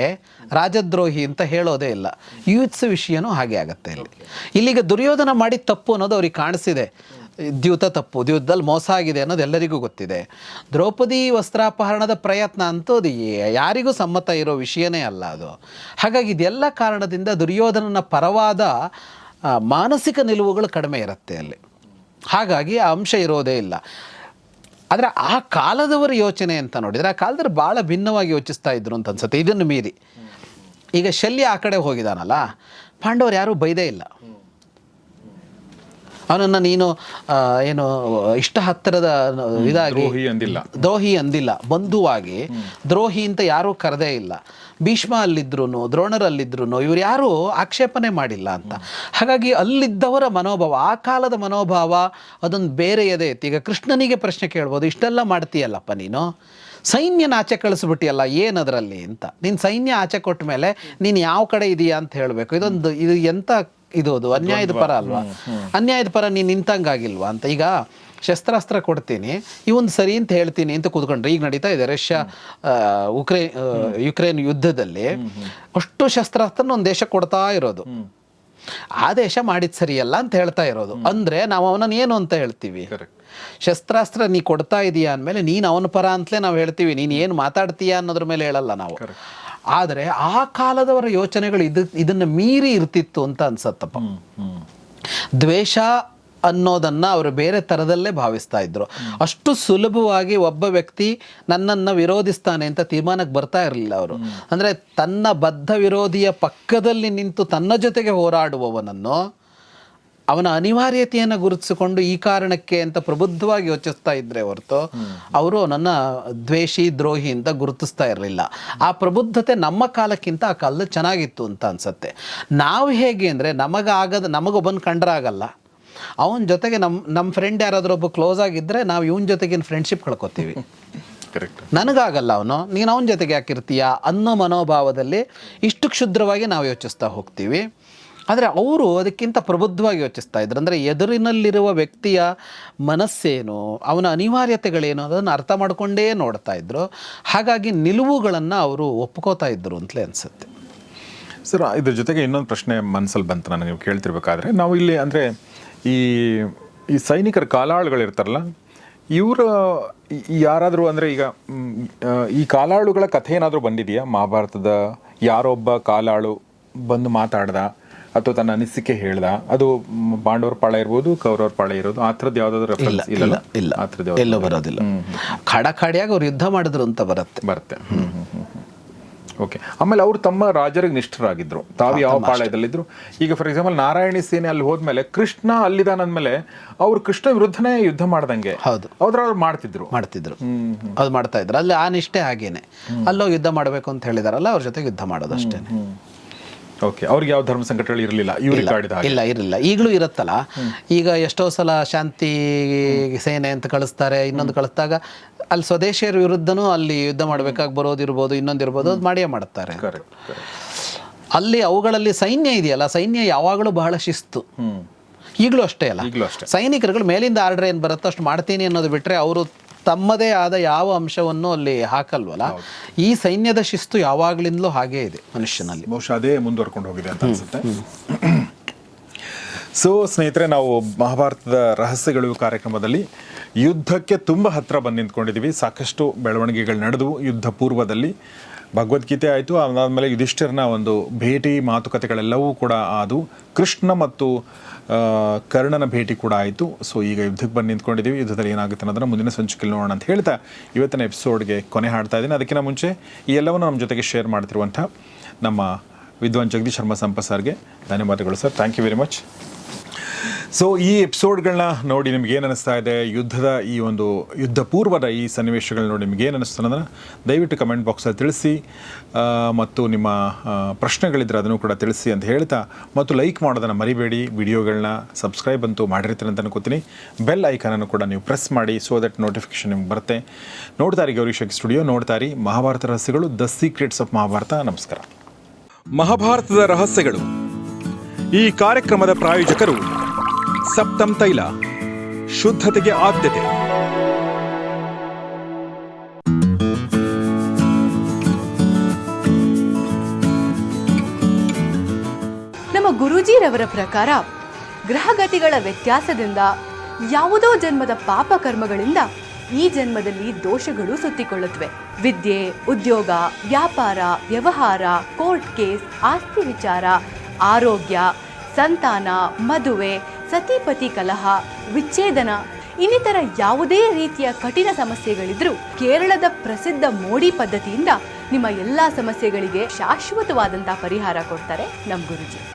ರಾಜದ್ರೋಹಿ ಅಂತ ಹೇಳೋದೇ ಇಲ್ಲ. ಯೂತ್ಸ್ ವಿಷಯನೂ ಹಾಗೆ ಆಗುತ್ತೆ ಇಲ್ಲಿ. ಇಲ್ಲಿಗೆ ದುರ್ಯೋಧನ ಮಾಡಿದ ತಪ್ಪು ಅನ್ನೋದು ಅವ್ರಿಗೆ ಕಾಣಿಸಿದೆ. ದ್ಯೂತ ತಪ್ಪು ದ್ಯೂತದಲ್ಲಿ ಮೋಸ ಆಗಿದೆ ಅನ್ನೋದು ಎಲ್ಲರಿಗೂ ಗೊತ್ತಿದೆ. ದ್ರೌಪದಿ ವಸ್ತ್ರಾಪಹರಣದ ಪ್ರಯತ್ನ ಅಂತೂ ಅದು ಯಾರಿಗೂ ಸಮ್ಮತ ಇರೋ ವಿಷಯನೇ ಅಲ್ಲ ಅದು. ಹಾಗಾಗಿ ಇದೆಲ್ಲ ಕಾರಣದಿಂದ ದುರ್ಯೋಧನನ ಪರವಾದ ಮಾನಸಿಕ ನಿಲುವುಗಳು ಕಡಿಮೆ ಇರುತ್ತೆ ಅಲ್ಲಿ. ಹಾಗಾಗಿ ಆ ಅಂಶ ಇರೋದೇ ಇಲ್ಲ. ಆದರೆ ಆ ಕಾಲದವರ ಯೋಚನೆ ಅಂತ ನೋಡಿದರೆ, ಆ ಕಾಲದಲ್ಲಿ ಭಾಳ ಭಿನ್ನವಾಗಿ ಯೋಚಿಸ್ತಾ ಇದ್ರು ಅಂತ ಅನ್ಸುತ್ತೆ. ಇದನ್ನು ಮೀರಿ. ಈಗ ಶಲ್ಯ ಆ ಕಡೆ ಹೋಗಿದಾನಲ್ಲ, ಪಾಂಡವರು ಯಾರೂ ಬೈದೇ ಇಲ್ಲ. ಅವನನ್ನು ನೀನು ಏನು ಇಷ್ಟ ಹತ್ತಿರದ ಇದಾಗಿ ದ್ರೋಹಿ ಅಂದಿಲ್ಲ. ದ್ರೋಹಿ ಅಂದಿಲ್ಲ ಬಂಧುವಾಗಿ ದ್ರೋಹಿ ಅಂತ ಯಾರೂ ಕರೆದೇ ಇಲ್ಲ. ಭೀಷ್ಮ ಅಲ್ಲಿದ್ರು ದ್ರೋಣರಲ್ಲಿದ್ರು ಇವ್ರು ಯಾರೂ ಆಕ್ಷೇಪಣೆ ಮಾಡಿಲ್ಲ ಅಂತ. ಹಾಗಾಗಿ ಅಲ್ಲಿದ್ದವರ ಮನೋಭಾವ ಆ ಕಾಲದ ಮನೋಭಾವ ಅದೊಂದು ಬೇರೆಯದೇ ಇತ್ತು. ಈಗ ಕೃಷ್ಣನಿಗೆ ಪ್ರಶ್ನೆ ಕೇಳ್ಬೋದು ಇಷ್ಟೆಲ್ಲ ಮಾಡ್ತೀಯಲ್ಲಪ್ಪ ನೀನು? ಸೈನ್ಯನ ಆಚೆ ಕಳಿಸ್ಬಿಟ್ಟಿಯಲ್ಲ ಏನದರಲ್ಲಿ ಅಂತ. ನೀನು ಸೈನ್ಯ ಆಚೆ ಕೊಟ್ಟ ಮೇಲೆ ನೀನು ಯಾವ ಕಡೆ ಇದೆಯಾ ಅಂತ ಹೇಳಬೇಕು. ಇದೊಂದು ಇದು ಎಂಥ ಇದು ಅದು ಅನ್ಯಾಯದ ಪರ ಅಲ್ವಾ? ಅನ್ಯಾಯದ ಪರ ನೀನು ನಿಂತಂಗಾಗಿಲ್ವಾ ಅಂತ. ಈಗ ಶಸ್ತ್ರಾಸ್ತ್ರ ಕೊಡ್ತೀನಿ ಇವೊಂದು ಸರಿ ಅಂತ ಹೇಳ್ತೀನಿ ಅಂತ ಕೂತ್ಕೊಂಡ್ರೆ ಈಗ ನಡೀತಾ ಇದೆ ರಷ್ಯಾ ಉಕ್ರೇನ್ ಯುಕ್ರೇನ್ ಯುದ್ಧದಲ್ಲಿ ಅಷ್ಟು ಶಸ್ತ್ರಾಸ್ತ್ರನ ಒಂದು ದೇಶ ಕೊಡ್ತಾ ಇರೋದು. ಆ ದೇಶ ಮಾಡಿದ್ ಸರಿಯಲ್ಲ ಅಂತ ಹೇಳ್ತಾ ಇರೋದು. ಅಂದ್ರೆ ನಾವು ಅವನನ್ನ ಏನು ಅಂತ ಹೇಳ್ತೀವಿ? ಶಸ್ತ್ರಾಸ್ತ್ರ ನೀ ಕೊಡ್ತಾ ಇದೀಯಾ ಅಂದ್ಮೇಲೆ ನೀನು ಅವನ ಪರ ಅಂತಲೇ ನಾವು ಹೇಳ್ತೀವಿ. ನೀನು ಏನು ಮಾತಾಡ್ತೀಯಾ ಅನ್ನೋದ್ರ ಮೇಲೆ ಹೇಳಲ್ಲ ನಾವು. ಆದರೆ ಆ ಕಾಲದವರ ಯೋಚನೆಗಳು ಇದು ಇದನ್ನು ಮೀರಿ ಇರ್ತಿತ್ತು ಅಂತ ಅನ್ಸತ್ತಪ್ಪ. ದ್ವೇಷ ಅನ್ನೋದನ್ನು ಅವರು ಬೇರೆ ಥರದಲ್ಲೇ ಭಾವಿಸ್ತಾ ಇದ್ರು. ಅಷ್ಟು ಸುಲಭವಾಗಿ ಒಬ್ಬ ವ್ಯಕ್ತಿ ನನ್ನನ್ನು ವಿರೋಧಿಸ್ತಾನೆ ಅಂತ ತೀರ್ಮಾನಕ್ಕೆ ಬರ್ತಾ ಇರಲಿಲ್ಲ ಅವರು. ಅಂದರೆ ತನ್ನ ಬದ್ಧ ವಿರೋಧಿಯ ಪಕ್ಕದಲ್ಲಿ ನಿಂತು ತನ್ನ ಜೊತೆಗೆ ಹೋರಾಡುವವನನ್ನು ಅವನ ಅನಿವಾರ್ಯತೆಯನ್ನು ಗುರುತಿಸಿಕೊಂಡು ಈ ಕಾರಣಕ್ಕೆ ಅಂತ ಪ್ರಬುದ್ಧವಾಗಿ ಯೋಚಿಸ್ತಾ ಇದ್ರೆ ಹೊರತು ಅವರು ನನ್ನ ದ್ವೇಷಿ ದ್ರೋಹಿ ಅಂತ ಗುರುತಿಸ್ತಾ ಇರಲಿಲ್ಲ. ಆ ಪ್ರಬುದ್ಧತೆ ನಮ್ಮ ಕಾಲಕ್ಕಿಂತ ಆ ಕಾಲದ ಚೆನ್ನಾಗಿತ್ತು ಅಂತ ಅನ್ಸುತ್ತೆ. ನಾವು ಹೇಗೆ ಅಂದರೆ ನಮಗಾಗದ ನಮಗೊಬ್ಬನ ಕಂಡ್ರಾಗಲ್ಲ. ಅವನ ಜೊತೆಗೆ ನಮ್ಮ ನಮ್ಮ ಫ್ರೆಂಡ್ ಯಾರಾದರೂ ಒಬ್ಬ ಕ್ಲೋಸ್ ಆಗಿದ್ದರೆ ನಾವು ಇವನ ಜೊತೆಗಿನ ಫ್ರೆಂಡ್ಶಿಪ್ ಕಳ್ಕೊತೀವಿ. ಕರೆಕ್ಟ್ ನನಗಾಗಲ್ಲ ಅವನು. ನೀನು ಅವನ ಜೊತೆಗೆ ಯಾಕಿರ್ತೀಯ ಅನ್ನೋ ಮನೋಭಾವದಲ್ಲಿ ಇಷ್ಟು ಕ್ಷುದ್ರವಾಗಿ ನಾವು ಯೋಚಿಸ್ತಾ ಹೋಗ್ತೀವಿ. ಆದರೆ ಅವರು ಅದಕ್ಕಿಂತ ಪ್ರಬುದ್ಧವಾಗಿ ಯೋಚಿಸ್ತಾ ಇದ್ರು. ಅಂದರೆ ಎದುರಿನಲ್ಲಿರುವ ವ್ಯಕ್ತಿಯ ಮನಸ್ಸೇನು, ಅವನ ಅನಿವಾರ್ಯತೆಗಳೇನು ಅದನ್ನು ಅರ್ಥ ಮಾಡಿಕೊಂಡೇ ನೋಡ್ತಾ ಇದ್ರು. ಹಾಗಾಗಿ ನಿಲುವುಗಳನ್ನು ಅವರು ಒಪ್ಕೋತಾ ಇದ್ರು ಅಂತಲೇ ಅನಿಸುತ್ತೆ. ಸರ್, ಇದ್ರ ಜೊತೆಗೆ ಇನ್ನೊಂದು ಪ್ರಶ್ನೆ ಮನಸ್ಸಲ್ಲಿ ಬಂತು ನಾನು ನೀವು ಕೇಳ್ತಿರ್ಬೇಕಾದ್ರೆ. ನಾವು ಇಲ್ಲಿ ಅಂದರೆ ಈ ಈ ಸೈನಿಕರ ಕಾಲಾಳುಗಳಿರ್ತಾರಲ್ಲ, ಇವರ ಯಾರಾದರೂ ಅಂದರೆ ಈಗ ಈ ಕಾಲಾಳುಗಳ ಕಥೆ ಏನಾದರೂ ಬಂದಿದೆಯಾ? ಮಹಾಭಾರತದ ಯಾರೊಬ್ಬ ಕಾಲಾಳು ಬಂದು ಮಾತಾಡ್ದ ಅಥವಾ ತನ್ನ ಅನಿಸಿಕೆ ಹೇಳ್ದ. ಅದು ಬಾಂಡವ್ರ ಪಾಳ ಇರ್ಬೋದು ಕೌರವ್ರ ಪಾಳ ಇರೋದು ಆ ಥರದ್ದು ಯಾವುದಾದ್ರು ಇಲ್ಲ ಇಲ್ಲ ಆ ಥರದ್ದು ಎಲ್ಲೂ ಬರೋದಿಲ್ಲ. ಖಡ ಖಾಡಿಯಾಗಿ ಅವ್ರು ಯುದ್ಧ ಮಾಡಿದ್ರು ಅಂತ ಬರುತ್ತೆ. ಬರುತ್ತೆ. ಓಕೆ ಆಮೇಲೆ ಅವರು ತಮ್ಮ ರಾಜರಿಗೆ ನಿಷ್ಠರಾಗಿದ್ರು. ತಾವು ಯಾವ ಪಾಳ್ಯದಲ್ಲಿದ್ರು. ಈಗ ಫಾರ್ ಎಕ್ಸಾಂಪಲ್ ನಾರಾಯಣಿ ಸೇನೆ ಅಲ್ಲಿ ಹೋದ್ಮೇಲೆ ಕೃಷ್ಣ ಅಲ್ಲಿದಾನಂದ್ಮೇಲೆ ಅವ್ರು ಕೃಷ್ಣ ವಿರುದ್ಧನೇ ಯುದ್ಧ ಮಾಡ್ದಂಗೆ. ಹೌದು. ಅವ್ರ ಅವ್ರು ಮಾಡ್ತಿದ್ರು? ಮಾಡ್ತಿದ್ರು. ಅದು ಮಾಡ್ತಾ ಇದ್ರು. ಅಲ್ಲಿ ಆ ನಿಷ್ಠೆ ಹಾಗೇನೆ. ಅಲ್ಲೋ ಯುದ್ಧ ಮಾಡಬೇಕು ಅಂತ ಹೇಳಿದಾರಲ್ಲ ಅವ್ರ ಜೊತೆಗೆ ಯುದ್ಧ ಮಾಡೋದು ಅಷ್ಟೇ ಓಕೆ ಅವ್ರಿಗೆ ಯಾವ ಧರ್ಮ ಸಂಕಟಗಳು ಇರಲಿಲ್ಲ? ಇವ್ರಿಗೆ ಕಾಡಿದ ಹಾಗೆ. ಇಲ್ಲ ಇರಲಿಲ್ಲ. ಈಗಲೂ ಇರುತ್ತಲ್ಲ. ಈಗ ಎಷ್ಟೋ ಸಲ ಶಾಂತಿ ಸೇನೆ ಅಂತ ಕಳಿಸ್ತಾರೆ ಇನ್ನೊಂದು ಕಳಿಸಿದಾಗ ಅಲ್ಲಿ ಸ್ವದೇಶಿಯರ ವಿರುದ್ಧನೂ ಅಲ್ಲಿ ಯುದ್ಧ ಮಾಡಬೇಕಾಗಿ ಬರೋದಿರ್ಬೋದು ಇನ್ನೊಂದಿರ್ಬೋದು ಅದು ಮಾಡಿಯೇ ಮಾಡ್ತಾರೆ. ಅಲ್ಲಿ ಅವುಗಳಲ್ಲಿ ಸೈನ್ಯ ಇದೆಯಲ್ಲ ಸೈನ್ಯ ಯಾವಾಗಲೂ ಬಹಳ ಶಿಸ್ತು. ಈಗಲೂ ಅಷ್ಟೇ ಅಲ್ಲ. ಈಗಲೂ ಅಷ್ಟೇ. ಸೈನಿಕರುಗಳು ಮೇಲಿಂದ ಆರ್ಡರ್ ಏನು ಬರುತ್ತೋ ಅಷ್ಟು ಮಾಡ್ತೀನಿ ಅನ್ನೋದು ಬಿಟ್ಟರೆ ಅವರು ತಮ್ಮದೇ ಆದ ಯಾವ ಅಂಶವನ್ನು ಅಲ್ಲಿ ಹಾಕಲ್ವಲ್ಲ? ಈ ಸೈನ್ಯದ ಶಿಸ್ತು ಯಾವಾಗಲಿಂದಲೂ ಹಾಗೇ ಇದೆ ಮನುಷ್ಯನಲ್ಲಿ. ಬಹುಶಃ ಅದೇ ಮುಂದುವರ್ಕೊಂಡು ಹೋಗಿದೆ ಅಂತ ಅನ್ಸುತ್ತೆ. ಸೊ ಸ್ನೇಹಿತರೆ ನಾವು ಮಹಾಭಾರತದ ರಹಸ್ಯಗಳು ಕಾರ್ಯಕ್ರಮದಲ್ಲಿ ಯುದ್ಧಕ್ಕೆ ತುಂಬ ಹತ್ರ ಬಂದು ನಿಂತ್ಕೊಂಡಿದ್ದೀವಿ. ಸಾಕಷ್ಟು ಬೆಳವಣಿಗೆಗಳು ನಡೆದವು ಯುದ್ಧ ಪೂರ್ವದಲ್ಲಿ. ಭಗವದ್ಗೀತೆ ಆಯಿತು ಅದಾದಮೇಲೆ ಯುಧಿಷ್ಠಿರನ ಒಂದು ಭೇಟಿ, ಮಾತುಕತೆಗಳೆಲ್ಲವೂ ಕೂಡ ಅದು ಕೃಷ್ಣ ಮತ್ತು ಕರ್ಣನ ಭೇಟಿ ಕೂಡ ಆಯಿತು. ಸೊ ಈಗ ಯುದ್ಧಕ್ಕೆ ಬಂದು ನಿಂತ್ಕೊಂಡಿದ್ದೀವಿ ಯುದ್ಧದಲ್ಲಿ ಏನಾಗುತ್ತೆ ಅನ್ನೋದನ್ನು ಮುಂದಿನ ಸಂಚಿಕೆಯಲ್ಲಿ ನೋಡೋಣ ಅಂತ ಹೇಳ್ತಾ ಇವತ್ತಿನ ಎಪಿಸೋಡ್ಗೆ ಕೊನೆ ಹಾಡ್ತಾ ಇದ್ದೀನಿ. ಅದಕ್ಕಿಂತ ಮುಂಚೆ ಈ ಎಲ್ಲವನ್ನು ನಮ್ಮ ಜೊತೆಗೆ ಶೇರ್ ಮಾಡ್ತಿರುವಂಥ ನಮ್ಮ ವಿದ್ವಾನ್ ಜಗದೀಶ್ ಶರ್ಮಾ ಸಂಪ ಸರ್ಗೆ ಧನ್ಯವಾದಗಳು sir. Thank you very much so ಈ ಎಪಿಸೋಡ್ಗಳನ್ನ ನೋಡಿ ನಿಮ್ಗೆ ಏನು ಅನಿಸ್ತಾ ಇದೆ? ಯುದ್ಧದ ಈ ಒಂದು ಯುದ್ಧ ಪೂರ್ವದ ಈ ಸನ್ನಿವೇಶಗಳನ್ನ ನೋಡಿ ನಿಮ್ಗೆ ಏನು ಅನಿಸ್ತು ಅನ್ನೋದನ್ನು ದಯವಿಟ್ಟು ಕಮೆಂಟ್ ಬಾಕ್ಸಲ್ಲಿ ತಿಳಿಸಿ. ಮತ್ತು ನಿಮ್ಮ ಪ್ರಶ್ನೆಗಳಿದ್ರೆ ಅದನ್ನು ಕೂಡ ತಿಳಿಸಿ ಅಂತ ಹೇಳ್ತಾ, ಮತ್ತು ಲೈಕ್ ಮಾಡೋದನ್ನು ಮರಿಬೇಡಿ. ವಿಡಿಯೋಗಳನ್ನ ಸಬ್ಸ್ಕ್ರೈಬ್ ಅಂತೂ ಮಾಡಿರ್ತೀನಿ ಅಂತ ಅನ್ಕೋತೀನಿ. ಬೆಲ್ ಐಕನನ್ನು ಕೂಡ ನೀವು ಪ್ರೆಸ್ ಮಾಡಿ ಸೊ ದಟ್ ನೋಟಿಫಿಕೇಶನ್ ನಿಮ್ಗೆ ಬರುತ್ತೆ. ನೋಡ್ತಾರೆ ಗೌರಿ ಶೆಕ್ ಸ್ಟುಡಿಯೋ ನೋಡ್ತಾರಿ ಮಹಾಭಾರತ ರಹಸ್ಯಗಳು ದ ಸೀಕ್ರೆಟ್ಸ್ ಆಫ್ ಮಹಾಭಾರತ. ನಮಸ್ಕಾರ. ಮಹಾಭಾರತದ ರಹಸ್ಯಗಳು. ಈ ಕಾರ್ಯಕ್ರಮದ ಪ್ರಾಯೋಜಕರು ಸಪ್ತಂ ತೈಲ ಶುದ್ಧತೆಗೆ ಆದ್ಯತೆ. ನಮ್ಮ ಗುರುಜಿರವರ ಪ್ರಕಾರ ಗ್ರಹಗತಿಗಳ ವ್ಯತ್ಯಾಸದಿಂದ ಯಾವುದೋ ಜನ್ಮದ ಪಾಪ ಕರ್ಮಗಳಿಂದ ಈ ಜನ್ಮದಲ್ಲಿ ದೋಷಗಳು ಸುತ್ತಿಕೊಳ್ಳುತ್ತವೆ. ವಿದ್ಯೆ, ಉದ್ಯೋಗ, ವ್ಯಾಪಾರ, ವ್ಯವಹಾರ, ಕೋರ್ಟ್ ಕೇಸ್, ಆಸ್ತಿ ವಿಚಾರ ಆರೋಗ್ಯ, ಸಂತಾನ, ಮದುವೆ, ಸತಿಪತಿ ಕಲಹ, ವಿಚ್ಛೇದನ, ಇನ್ನಿತರ ಯಾವುದೇ ರೀತಿಯ ಕಠಿಣ ಸಮಸ್ಯೆಗಳಿದ್ರೂ ಕೇರಳದ ಪ್ರಸಿದ್ಧ ಮೋಡಿ ಪದ್ಧತಿಯಿಂದ ನಿಮ್ಮ ಎಲ್ಲಾ ಸಮಸ್ಯೆಗಳಿಗೆ ಶಾಶ್ವತವಾದಂತಹ ಪರಿಹಾರ ಕೊಡ್ತಾರೆ ನಮ್ಮ ಗುರುಜಿ.